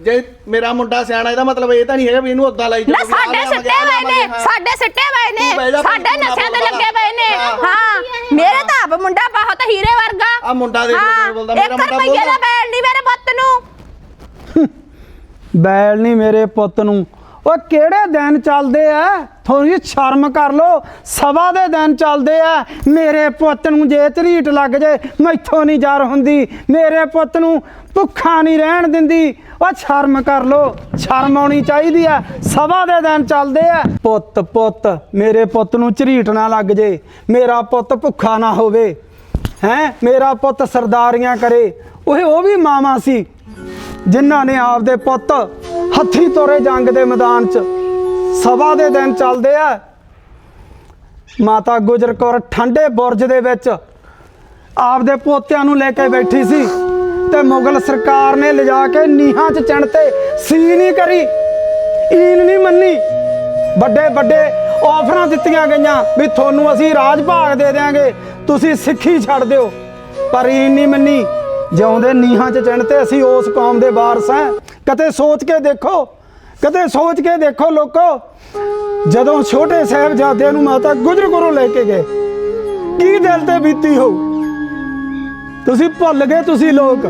ਜੇ ਮੇਰਾ ਮੁੰਡਾ ਸਿਆਣਾ ਇਹਦਾ ਮਤਲਬ ਇਹ ਤਾਂ ਨਹੀਂ ਹੈਗਾ ਵੀ ਇਹਨੂੰ ਅੱਗਾ ਲਾਈ ਨਾ ਸਾਡੇ ਸਿੱਟੇ ਹੋਏ ਨੇ। ਸਾਡੇ ਸਿੱਟੇ ਬਹਿ ਨੇ ਸਾਡੇ ਨਸ਼ਿਆਂ ਤੇ ਬੋਲ ਲੱਗੇ ਪਏ ਨੇ ਹਾਂ। ਮੇਰੇ ਤਾਂ ਆਪ ਮੁੰਡਾ ਬਹੁਤ ਹੀਰੇ ਵਰਗਾ ਆਹ ਮੁੰਡਾ ਦੇਖ ਕਿਵੇਂ ਬੋਲਦਾ, ਮੇਰਾ ਇੱਕ ਮੁੰਡਾ ਰੁਪਈਏ ਦਾ ਬੋਲਦਾ। ਬੈਲ ਨਹੀਂ ਮੇਰੇ ਪੁੱਤ ਨੂੰ ਬੈਲ ਨਹੀਂ ਮੇਰੇ ਪੁੱਤ ਨੂੰ ਉਹ ਕਿਹੜੇ ਦਿਨ ਚੱਲਦੇ ਆ? ਥੋੜੀ ਸ਼ਰਮ ਕਰ ਲੋ ਸਵਾ ਦੇ ਦਿਨ ਚੱਲਦੇ ਆ। ਮੇਰੇ ਪੁੱਤ ਨੂੰ ਜੇ ਝਰੀਟ ਲੱਗ ਜੇ, ਮੈਥੋਂ ਨਹੀਂ ਜਰ ਹੁੰਦੀ। ਮੇਰੇ ਪੁੱਤ ਨੂੰ ਭੁੱਖਾ ਨਹੀਂ ਰਹਿਣ ਦਿੰਦੀ। ਉਹ ਸ਼ਰਮ ਕਰ ਲੋ ਸ਼ਰਮ ਆਉਣੀ ਚਾਹੀਦੀ ਆ। ਸਵਾ ਦੇ ਦਿਨ ਚੱਲਦੇ ਆ। ਪੁੱਤ ਪੁੱਤ, ਮੇਰੇ ਪੁੱਤ ਨੂੰ ਝਰੀਟ ਨਾ ਲੱਗ ਜੇ। ਮੇਰਾ ਪੁੱਤ ਭੁੱਖਾ ਨਾ ਹੋਵੇ। ਹੈ? ਮੇਰਾ ਪੁੱਤ ਸਰਦਾਰੀਆਂ ਕਰੇ। ਉਹ ਉਹ ਵੀ ਮਾਮਾ ਸੀ। ਜਿਨ੍ਹਾਂ ਨੇ ਆਪਦੇ ਪੁੱਤ ਹੱਥੀ ਤੋਰੇ ਜੰਗ ਦੇ ਮੈਦਾਨ 'ਚ। ਸਭਾ ਦੇ ਦਿਨ ਚੱਲਦੇ ਆ। ਮਾਤਾ ਗੁਜਰ ਕੌਰ ਠੰਡੇ ਬੁਰਜ ਦੇ ਵਿੱਚ ਆਪਦੇ ਪੋਤਿਆਂ ਨੂੰ ਲੈ ਕੇ ਬੈਠੀ ਸੀ ਤੇ ਮੁਗਲ ਸਰਕਾਰ ਨੇ ਲਿਜਾ ਕੇ ਨੀਹਾਂ 'ਚ ਚਣ ਤੇ ਸੀ ਨਹੀਂ ਕਰੀ। ਈਨ ਨਹੀਂ ਮੰਨੀ। ਵੱਡੇ ਵੱਡੇ ਆਫਰਾਂ ਦਿੱਤੀਆਂ ਗਈਆਂ ਵੀ ਤੁਹਾਨੂੰ ਅਸੀਂ ਰਾਜ ਭਾਗ ਦੇ ਦਿਆਂਗੇ, ਤੁਸੀਂ ਸਿੱਖੀ ਛੱਡ ਦਿਓ। ਪਰ ਈਨ ਨਹੀਂ ਮੰਨੀ। ਜਿਉਂਦੇ ਨੀਹਾਂ 'ਚ ਚਣ ਤੇ ਅਸੀਂ ਉਸ ਕੌਮ ਦੇ ਵਾਰਸ ਹਾਂ। ਕਦੇ ਸੋਚ ਕੇ ਦੇਖੋ, ਕਦੇ ਸੋਚ ਕੇ ਦੇਖੋ ਲੋਕੋ, ਜਦੋਂ ਛੋਟੇ ਸਾਹਿਬਜ਼ਾਦਿਆਂ ਨੂੰ ਮਾਤਾ ਗੁਜਰ ਗੁਰੂ ਲੈ ਕੇ ਗਏ, ਕੀ ਦਿਲ ਤੇ ਬੀਤੀ ਹੋ ਤੁਸੀਂ ਭੁੱਲ ਗਏ ਤੁਸੀਂ ਲੋਕ।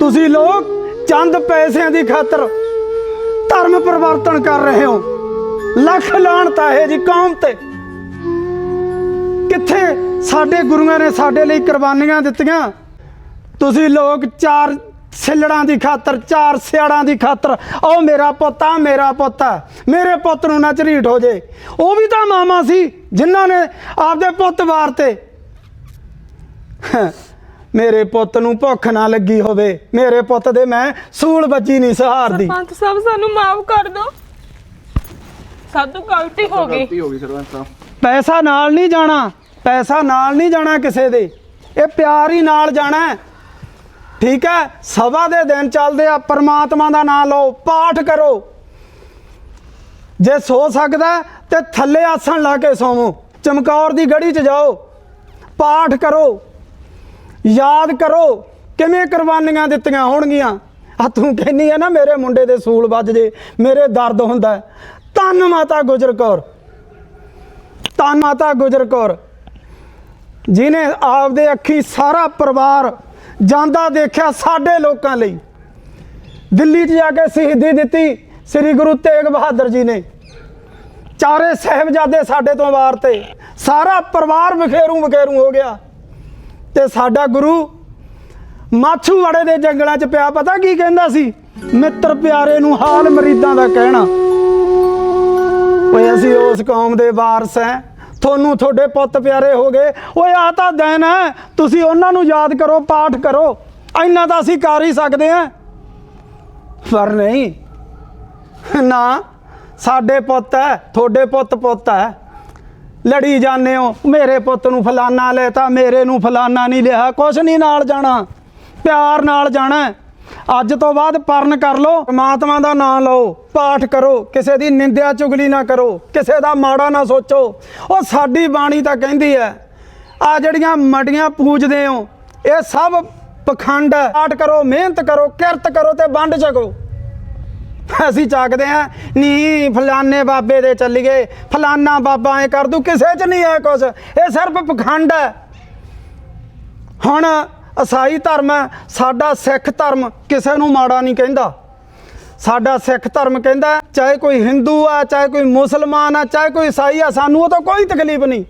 ਤੁਸੀਂ ਲੋਕ ਚੰਦ ਪੈਸਿਆਂ ਦੀ ਖਾਤਰ ਧਰਮ ਪਰਿਵਰਤਨ ਕਰ ਰਹੇ ਹੋ। ਲੱਖ ਲਾਣਤਾ ਹੈ ਜੀ ਕੌਮ ਤੇ। ਕਿੱਥੇ ਸਾਡੇ ਗੁਰੂਆਂ ਨੇ ਸਾਡੇ ਲਈ ਕੁਰਬਾਨੀਆਂ ਦਿੱਤੀਆਂ? ਤੁਸੀਂ ਲੋਕ ਚਾਰ ਸਿੱਲੜਾਂ ਦੀ ਖਾਤਰ ਚਾਰ ਸਿਆੜਾਂ ਦੀ ਖਾਤਰ ਉਹ ਮੇਰਾ ਪੁੱਤ ਆ ਮੇਰਾ ਪੁੱਤ ਆ ਮੇਰੇ ਪੁੱਤ ਨੂੰ ਨਾ ਝਰੀਟ ਹੋ ਜੇ। ਉਹ ਵੀ ਤਾਂ ਮਾਮਾ ਸੀ ਜਿਨ੍ਹਾਂ ਨੇ ਆਪਦੇ ਪੁੱਤ ਵਾਰਤੇ। ਮੇਰੇ ਪੁੱਤ ਨੂੰ ਭੁੱਖ ਨਾ ਲੱਗੀ ਹੋਵੇ ਮੇਰੇ ਪੁੱਤ ਦੇ ਮੈਂ ਸੂਲ ਬੱਜੀ ਨਹੀਂ ਸਹਾਰਦੀ। ਸਰਪੰਚ ਸਾਹਿਬ ਸਾਨੂੰ ਮਾਫ ਕਰ ਦਿਓ। ਸਾਤੋਂ ਗਲਤੀ ਹੋ ਗਈ। ਪੈਸਾ ਨਾਲ ਨਹੀਂ ਜਾਣਾ ਪੈਸਾ ਨਾਲ ਨਹੀਂ ਜਾਣਾ ਕਿਸੇ ਦੇ। ਇਹ ਪਿਆਰ ਹੀ ਨਾਲ ਜਾਣਾ ਹੈ। ਠੀਕ ਹੈ? ਸਭਾ ਦੇ ਦਿਨ ਚੱਲਦੇ ਆ ਪਰਮਾਤਮਾ ਦਾ ਨਾਮ ਲਓ ਪਾਠ ਕਰੋ। ਜੇ ਸੋ ਸਕਦਾ ਹੈ, ਤੇ ਥੱਲੇ ਆਸਣ ਲਾ ਕੇ ਸੋਵੋ ਚਮਕੌਰ ਦੀ ਗੜੀ 'ਚ ਜਾਓ ਪਾਠ ਕਰੋ ਯਾਦ ਕਰੋ ਕਿਵੇਂ ਕੁਰਬਾਨੀਆਂ ਦਿੱਤੀਆਂ ਹੋਣਗੀਆਂ। ਆ ਤੂੰ ਕਹਿੰਨੀ ਆ ਨਾ ਮੇਰੇ ਮੁੰਡੇ ਦੇ ਸੂਲ ਵੱਜ ਜੇ ਮੇਰੇ ਦਰਦ ਹੁੰਦਾ ਹੈ। ਧੰਨ ਮਾਤਾ ਗੁਜਰ ਕੌਰ। ਧੰਨ ਮਾਤਾ ਗੁਜਰ ਕੌਰ। ਜਿਨੇ ਆਪਦੇ ਅੱਖੀ ਸਾਰਾ ਪਰਿਵਾਰ ਜਾਂਦਾ ਦੇਖਿਆ ਸਾਡੇ ਲੋਕਾਂ ਲਈ। ਦਿੱਲੀ 'ਚ ਜਾ ਕੇ ਸ਼ਹੀਦੀ ਦਿੱਤੀ ਸ੍ਰੀ ਗੁਰੂ ਤੇਗ ਬਹਾਦਰ ਜੀ ਨੇ। ਚਾਰੇ ਸਹਿਬਜ਼ਾਦੇ ਸਾਡੇ ਤੋਂ ਵਾਰ ਤੇ। ਸਾਰਾ ਪਰਿਵਾਰ ਵਿਖੇਰੂ ਵਿਖੇਰੂ ਹੋ ਗਿਆ। ਤੇ ਸਾਡਾ ਗੁਰੂ ਮਾਛੂਵਾੜੇ ਦੇ ਜੰਗਲਾਂ 'ਚ ਪਿਆ। ਪਤਾ ਕੀ ਕਹਿੰਦਾ ਸੀ? ਮਿੱਤਰ ਪਿਆਰੇ ਨੂੰ ਹਾਲ ਮਰੀਦਾਂ ਦਾ ਕਹਿਣਾ। ਓਏ ਅਸੀਂ ਉਸ ਕੌਮ ਦੇ ਵਾਰਸ ਹੈ। ਤੁਹਾਨੂੰ ਤੁਹਾਡੇ ਪੁੱਤ ਪਿਆਰੇ ਹੋ ਗਏ। ਓਏ ਆ ਤਾਂ ਦਿਨ ਹੈ। ਤੁਸੀਂ ਉਹਨਾਂ ਨੂੰ ਯਾਦ ਕਰੋ, ਪਾਠ ਕਰੋ। ਇੰਨਾ ਤਾਂ ਅਸੀਂ ਕਰ ਹੀ ਸਕਦੇ ਹਾਂ। ਪਰ ਨਹੀਂ। ਨਾ, ਸਾਡੇ ਪੁੱਤ ਹੈ, ਤੁਹਾਡੇ ਪੁੱਤ ਪੁੱਤ ਹੈ। ਲੜੀ ਜਾਂਦੇ ਹੋ। ਮੇਰੇ ਪੁੱਤ ਨੂੰ ਫਲਾਨਾ ਲੈਤਾ, ਮੇਰੇ ਨੂੰ ਫਲਾਨਾ ਨਹੀਂ ਲਿਆ। ਕੁਛ ਨਹੀਂ ਨਾਲ ਜਾਣਾ। ਪਿਆਰ ਨਾਲ ਜਾਣਾ। ਅੱਜ ਤੋਂ ਬਾਅਦ ਪਰਨ ਕਰ ਲਓ, ਪਰਮਾਤਮਾ ਦਾ ਨਾਮ ਲਓ, ਪਾਠ ਕਰੋ, ਕਿਸੇ ਦੀ ਨਿੰਦਿਆ ਚੁਗਲੀ ਨਾ ਕਰੋ, ਕਿਸੇ ਦਾ ਮਾੜਾ ਨਾ ਸੋਚੋ। ਉਹ ਸਾਡੀ ਬਾਣੀ ਤਾਂ ਕਹਿੰਦੀ ਹੈ, ਆ ਜਿਹੜੀਆਂ ਮੜੀਆਂ ਪੂਜਦੇ ਹੋ, ਇਹ ਸਭ ਪਖੰਡ ਪਾਠ ਕਰੋ, ਮਿਹਨਤ ਕਰੋ, ਕਿਰਤ ਕਰੋ ਤੇ ਵੰਡ ਛਕੋ। ਅਸੀਂ ਚੱਕਦੇ ਆ ਨੀ ਫਲਾਨੇ ਬਾਬੇ ਦੇ ਚੱਲੀਏ ਫਲਾਨਾ ਬਾਬਾ ਐ ਕਰ ਦੂ, ਕਿਸੇ 'ਚ ਨਹੀਂ ਹੈ ਕੁਛ, ਇਹ ਸਿਰਫ ਪਖੰਡ ਹੈ। ਹੁਣ ਈਸਾਈ ਧਰਮ ਹੈ ਸਾਡਾ ਸਿੱਖ ਧਰਮ ਕਿਸੇ ਨੂੰ ਮਾੜਾ ਨਹੀਂ ਕਹਿੰਦਾ। ਸਾਡਾ ਸਿੱਖ ਧਰਮ ਕਹਿੰਦਾ ਚਾਹੇ ਕੋਈ ਹਿੰਦੂ ਆ ਚਾਹੇ ਕੋਈ ਮੁਸਲਮਾਨ ਆ ਚਾਹੇ ਕੋਈ ਈਸਾਈ ਆ ਸਾਨੂੰ ਉਹ ਤੋਂ ਕੋਈ ਤਕਲੀਫ ਨਹੀਂ।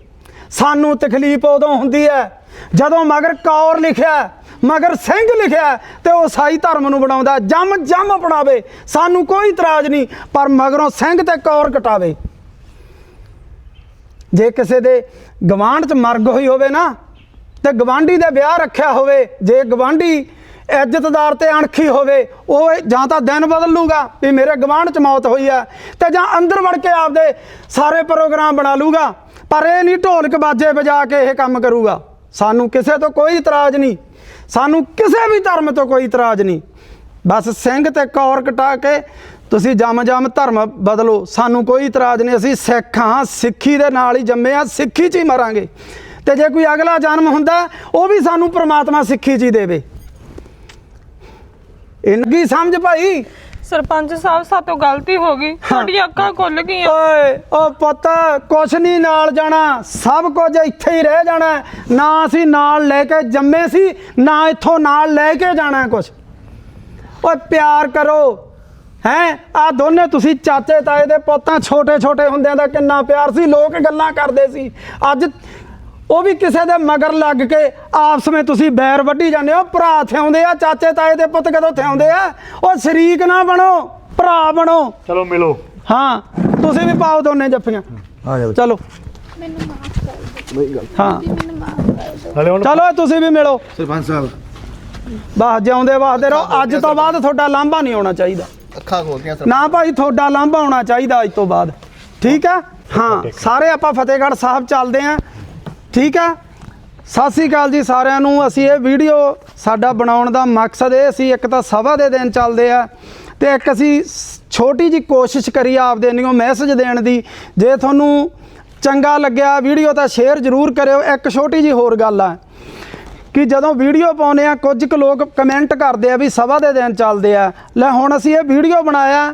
ਸਾਨੂੰ ਤਕਲੀਫ ਉਦੋਂ ਹੁੰਦੀ ਹੈ ਜਦੋਂ ਮਗਰ ਕੌਰ ਲਿਖਿਆ ਮਗਰ ਸਿੰਘ ਲਿਖਿਆ ਹੈ, ਤੇ ਉਹ ਈਸਾਈ ਧਰਮ ਨੂੰ ਬਣਾਉਂਦਾ ਜੰਮ ਜੰਮ ਅਪਣਾਵੇ ਸਾਨੂੰ ਕੋਈ ਇਤਰਾਜ਼ ਨਹੀਂ ਪਰ ਮਗਰੋਂ ਸਿੰਘ ਤੇ ਕੌਰ ਕਟਾਵੇ। ਜੇ ਕਿਸੇ ਦੇ ਗਵਾਂਢ ਚ ਮਰਗ ਹੋਈ ਹੋਵੇ ਨਾ ਤੇ ਗਵਾਂਢੀ ਦੇ ਵਿਆਹ ਰੱਖਿਆ ਹੋਵੇ, ਜੇ ਗਵਾਂਢੀ ਇੱਜ਼ਤਦਾਰ ਤੇ ਅਣਖੀ ਹੋਵੇ, ਉਹ ਜਾਂ ਤਾਂ ਦਿਨ ਬਦਲ ਲੂਗਾ ਵੀ ਮੇਰੇ ਗਵਾਂਢ ਚ ਮੌਤ ਹੋਈ ਹੈ ਤੇ ਜਾਂ ਅੰਦਰ ਵੜ ਕੇ ਆਪਦੇ ਸਾਰੇ ਪ੍ਰੋਗਰਾਮ ਬਣਾ ਲੂਗਾ, ਪਰ ਇਹ ਨਹੀਂ ਢੋਲਕ ਬਾਜੇ ਵਜਾ ਕੇ ਇਹ ਕੰਮ ਕਰੂਗਾ। ਸਾਨੂੰ ਕਿਸੇ ਤੋਂ ਕੋਈ ਇਤਰਾਜ਼ ਨਹੀਂ, ਸਾਨੂੰ ਕਿਸੇ ਵੀ ਧਰਮ ਤੋਂ ਕੋਈ ਇਤਰਾਜ਼ ਨਹੀਂ। ਬਸ ਸਿੰਘ ਤੇ ਕੌਰ ਕਟਾ ਕੇ ਤੁਸੀਂ ਜਮ ਜਮ ਧਰਮ ਬਦਲੋ, ਸਾਨੂੰ ਕੋਈ ਇਤਰਾਜ਼ ਨਹੀਂ, ਅਸੀਂ ਸਿੱਖ ਹਾਂ, ਸਿੱਖੀ ਦੇ ਨਾਲ ਹੀ ਜੰਮੇ ਆ ਸਿੱਖੀ 'ਚ ਹੀ ਮਰਾਂਗੇ। ਤੇ ਜੇ ਕੋਈ ਅਗਲਾ ਜਨਮ ਹੁੰਦਾ ਉਹ ਵੀ ਸਾਨੂੰ ਪ੍ਰਮਾਤਮਾ ਸਿੱਖੀ ਹੀ ਦੇਵੇ। ਇਹਨਾਂ ਕੀ ਸਮਝ ਭਾਈ? ਸਰਪੰਚ ਸਾਹਿਬ ਸਾਤੋਂ ਗਲਤੀ ਹੋ ਗਈ। ਤੁਹਾਡੀਆਂ ਅੱਖਾਂ ਖੁੱਲ ਗਈਆਂ। ਓਏ ਓ ਪੁੱਤ ਕੁਛ ਨਹੀਂ ਨਾਲ ਜਾਣਾ। ਸਭ ਕੁਝ ਇੱਥੇ ਹੀ ਰਹਿ ਜਾਣਾ। ਨਾ ਅਸੀਂ ਨਾਲ ਲੈ ਕੇ ਜੰਮੇ ਸੀ ਨਾ ਇੱਥੋਂ ਨਾਲ ਲੈ ਕੇ ਜਾਣਾ ਕੁਛ। ਓਏ ਪਿਆਰ ਕਰੋ। ਹੈ? ਆ ਦੋਨੇ ਤੁਸੀਂ ਚਾਚੇ ਤਾਏ ਦੇ ਪੁੱਤਾਂ ਛੋਟੇ ਛੋਟੇ ਹੁੰਦਿਆਂ ਦਾ ਕਿੰਨਾ ਪਿਆਰ ਸੀ। ਲੋਕ ਗੱਲਾਂ ਕਰਦੇ ਸੀ। ਅੱਜ ਉਹ ਵੀ ਕਿਸੇ ਦੇ ਮਗਰ ਲੱਗ ਕੇ ਆਪਸ ਵਿੱਚ ਤੁਸੀਂ ਬੈਰ ਵੱਢੀ ਜਾਂਦੇ ਹੋ। ਭਰਾ ਥਿਆਉਂਦੇ ਆ ਚਾਚੇ ਤਾਏ ਦੇ ਪੁੱਤ ਕਦੋਂ ਥਿਆਉਂਦੇ ਆ? ਉਹ ਸ਼ਰੀਕ ਨਾ ਬਣੋ ਭਰਾ ਬਣੋ। ਚਲੋ ਮਿਲੋ। ਹਾਂ ਤੁਸੀਂ ਵੀ ਪਾਓ ਦੋਨੇ ਜੱਫੀਆਂ। ਆ ਜਾਓ। ਚਲੋ। ਮੈਨੂੰ ਮਾਫ ਕਰ ਦਿਓ। ਹਾਂ। ਮੈਨੂੰ ਮਾਫ ਕਰ ਦਿਓ। ਹਲੇ ਹੁਣ ਚਲੋ ਤੁਸੀਂ ਵੀ ਮਿਲੋ। ਸਰਪੰਚ ਸਾਹਿਬ। ਬਸ ਜਿਉਂਦੇ ਵਾਸਤੇ ਰਹੋ। ਅੱਜ ਤੋਂ ਬਾਅਦ ਤੁਹਾਡਾ ਲਾਂਭਾ ਨਹੀਂ ਆਉਣਾ ਚਾਹੀਦਾ। ਅੱਖਾਂ ਖੋਲਦੀਆਂ ਨਾ ਭਾਈ ਤੁਹਾਡਾ ਲਾਂਭਾ ਆਉਣਾ ਚਾਹੀਦਾ ਅੱਜ ਤੋਂ ਬਾਅਦ। ਠੀਕ ਆ? ਹਾਂ। ਸਾਰੇ ਆਪਾਂ ਫਤਿਹਗੜ੍ਹ ਸਾਹਿਬ ਚੱਲਦੇ ਆਂ। ਠੀਕ ਆ? ਸਤਿ ਸ੍ਰੀ ਅਕਾਲ ਜੀ ਸਾਰਿਆਂ ਨੂੰ। ਅਸੀਂ ਇਹ ਵੀਡੀਓ ਸਾਡਾ ਬਣਾਉਣ ਦਾ ਮਕਸਦ ਇਹ ਸੀ ਇੱਕ ਤਾਂ ਸਭਾ ਦੇ ਦਿਨ ਚੱਲਦੇ ਆ ਤੇ ਇੱਕ ਅਸੀਂ ਛੋਟੀ ਜੀ ਕੋਸ਼ਿਸ਼ ਕਰੀ ਆਪਦੇ ਨਿਓ ਮੈਸੇਜ ਦੇਣ ਦੀ। ਜੇ ਤੁਹਾਨੂੰ ਚੰਗਾ ਲੱਗਿਆ ਵੀਡੀਓ ਤਾਂ ਸ਼ੇਅਰ ਜ਼ਰੂਰ ਕਰਿਓ। ਇੱਕ ਛੋਟੀ ਜੀ ਹੋਰ ਗੱਲ ਆ ਕਿ ਜਦੋਂ ਵੀਡੀਓ ਪਾਉਂਦੇ ਆ, ਕੁਝ ਕੁ ਲੋਕ ਕਮੈਂਟ ਕਰਦੇ ਆ ਵੀ ਸਭਾ ਦੇ ਦਿਨ ਚੱਲਦੇ ਆ। ਲੈ ਹੁਣ ਅਸੀਂ ਇਹ ਵੀਡੀਓ ਬਣਾਇਆ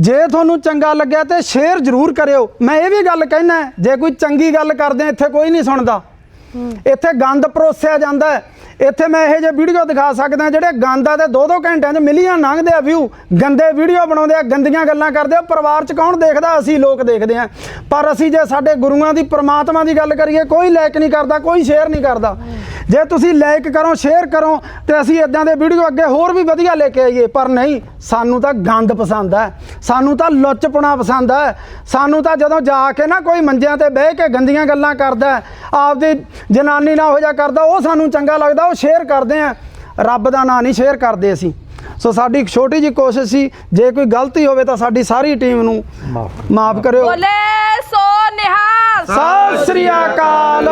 ਜੇ ਤੁਹਾਨੂੰ ਚੰਗਾ ਲੱਗਿਆ ਤੇ ਸ਼ੇਅਰ ਜ਼ਰੂਰ ਕਰਿਓ ਮੈਂ ਇਹ ਵੀ ਗੱਲ ਕਹਿਣਾ ਜੇ ਕੋਈ ਚੰਗੀ ਗੱਲ ਕਰਦੇ ਇੱਥੇ ਕੋਈ ਨਹੀਂ ਸੁਣਦਾ ਇੱਥੇ ਗੰਦ ਪਰੋਸਿਆ ਜਾਂਦਾ ਹੈ। ਇੱਥੇ ਮੈਂ ਇਹੋ ਜਿਹੇ ਵੀਡੀਓ ਦਿਖਾ ਸਕਦਾ ਜਿਹੜੇ ਗੰਦਾ ਤੇ ਦੋ ਦੋ ਘੰਟਿਆਂ 'ਚ ਮਿਲੀਅਨ ਲੰਘਦੇ ਆ ਵਿਊ ਗੰਦੇ ਵੀਡੀਓ ਬਣਾਉਂਦੇ ਆ ਗੰਦੀਆਂ ਗੱਲਾਂ ਕਰਦੇ ਆ ਪਰਿਵਾਰ 'ਚ ਕੌਣ ਦੇਖਦਾ? ਅਸੀਂ ਲੋਕ ਦੇਖਦੇ ਆ। ਪਰ ਅਸੀਂ ਜੇ ਸਾਡੇ ਗੁਰੂਆਂ ਦੀ ਪ੍ਰਮਾਤਮਾ ਦੀ ਗੱਲ ਕਰੀਏ ਕੋਈ ਲਾਇਕ ਨਹੀਂ ਕਰਦਾ ਕੋਈ ਸ਼ੇਅਰ ਨਹੀਂ ਕਰਦਾ। ਜੇ ਤੁਸੀਂ ਲਾਈਕ ਕਰੋ ਸ਼ੇਅਰ ਕਰੋ ਤੇ ਅਸੀਂ ਇਦਾਂ ਦੇ ਵੀਡੀਓ ਅੱਗੇ ਹੋਰ ਵੀ ਵਧੀਆ ਲੈ ਕੇ ਆਈਏ। ਪਰ ਨਹੀਂ ਸਾਨੂੰ ਤਾਂ ਗੰਦ ਪਸੰਦ ਹੈ ਸਾਨੂੰ ਤਾਂ ਲੁੱਚਪੁਣਾ ਪਸੰਦ ਹੈ ਸਾਨੂੰ ਤਾਂ ਜਦੋਂ ਜਾ ਕੇ ਨਾ ਕੋਈ ਮੰਜਿਆਂ ਤੇ ਬਹਿ ਕੇ ਗੰਦੀਆਂ ਗੱਲਾਂ ਕਰਦਾ ਹੈ, ਆਪਦੀ ਜਨਾਨੀ ਨਾਲ ਹੋ ਜਾ ਕਰਦਾ ਉਹ ਸਾਨੂੰ ਚੰਗਾ ਲੱਗਦਾ ਉਹ ਸ਼ੇਅਰ ਕਰਦੇ ਆ। ਰੱਬ ਦਾ ਨਾਂ ਨਹੀਂ ਸ਼ੇਅਰ ਕਰਦੇ ਅਸੀਂ। ਸੋ ਸਾਡੀ ਇੱਕ ਛੋਟੀ ਜੀ ਕੋਸ਼ਿਸ਼ ਸੀ ਜੇ ਕੋਈ ਗਲਤੀ ਹੋਵੇ ਤਾਂ ਸਾਡੀ ਸਾਰੀ ਟੀਮ ਨੂੰ ਮਾਫ ਕਰਿਓ। ਬੋਲੇ ਸੋ ਨਿਹਾਲ। ਸਤਿ ਸ੍ਰੀ ਅਕਾਲ।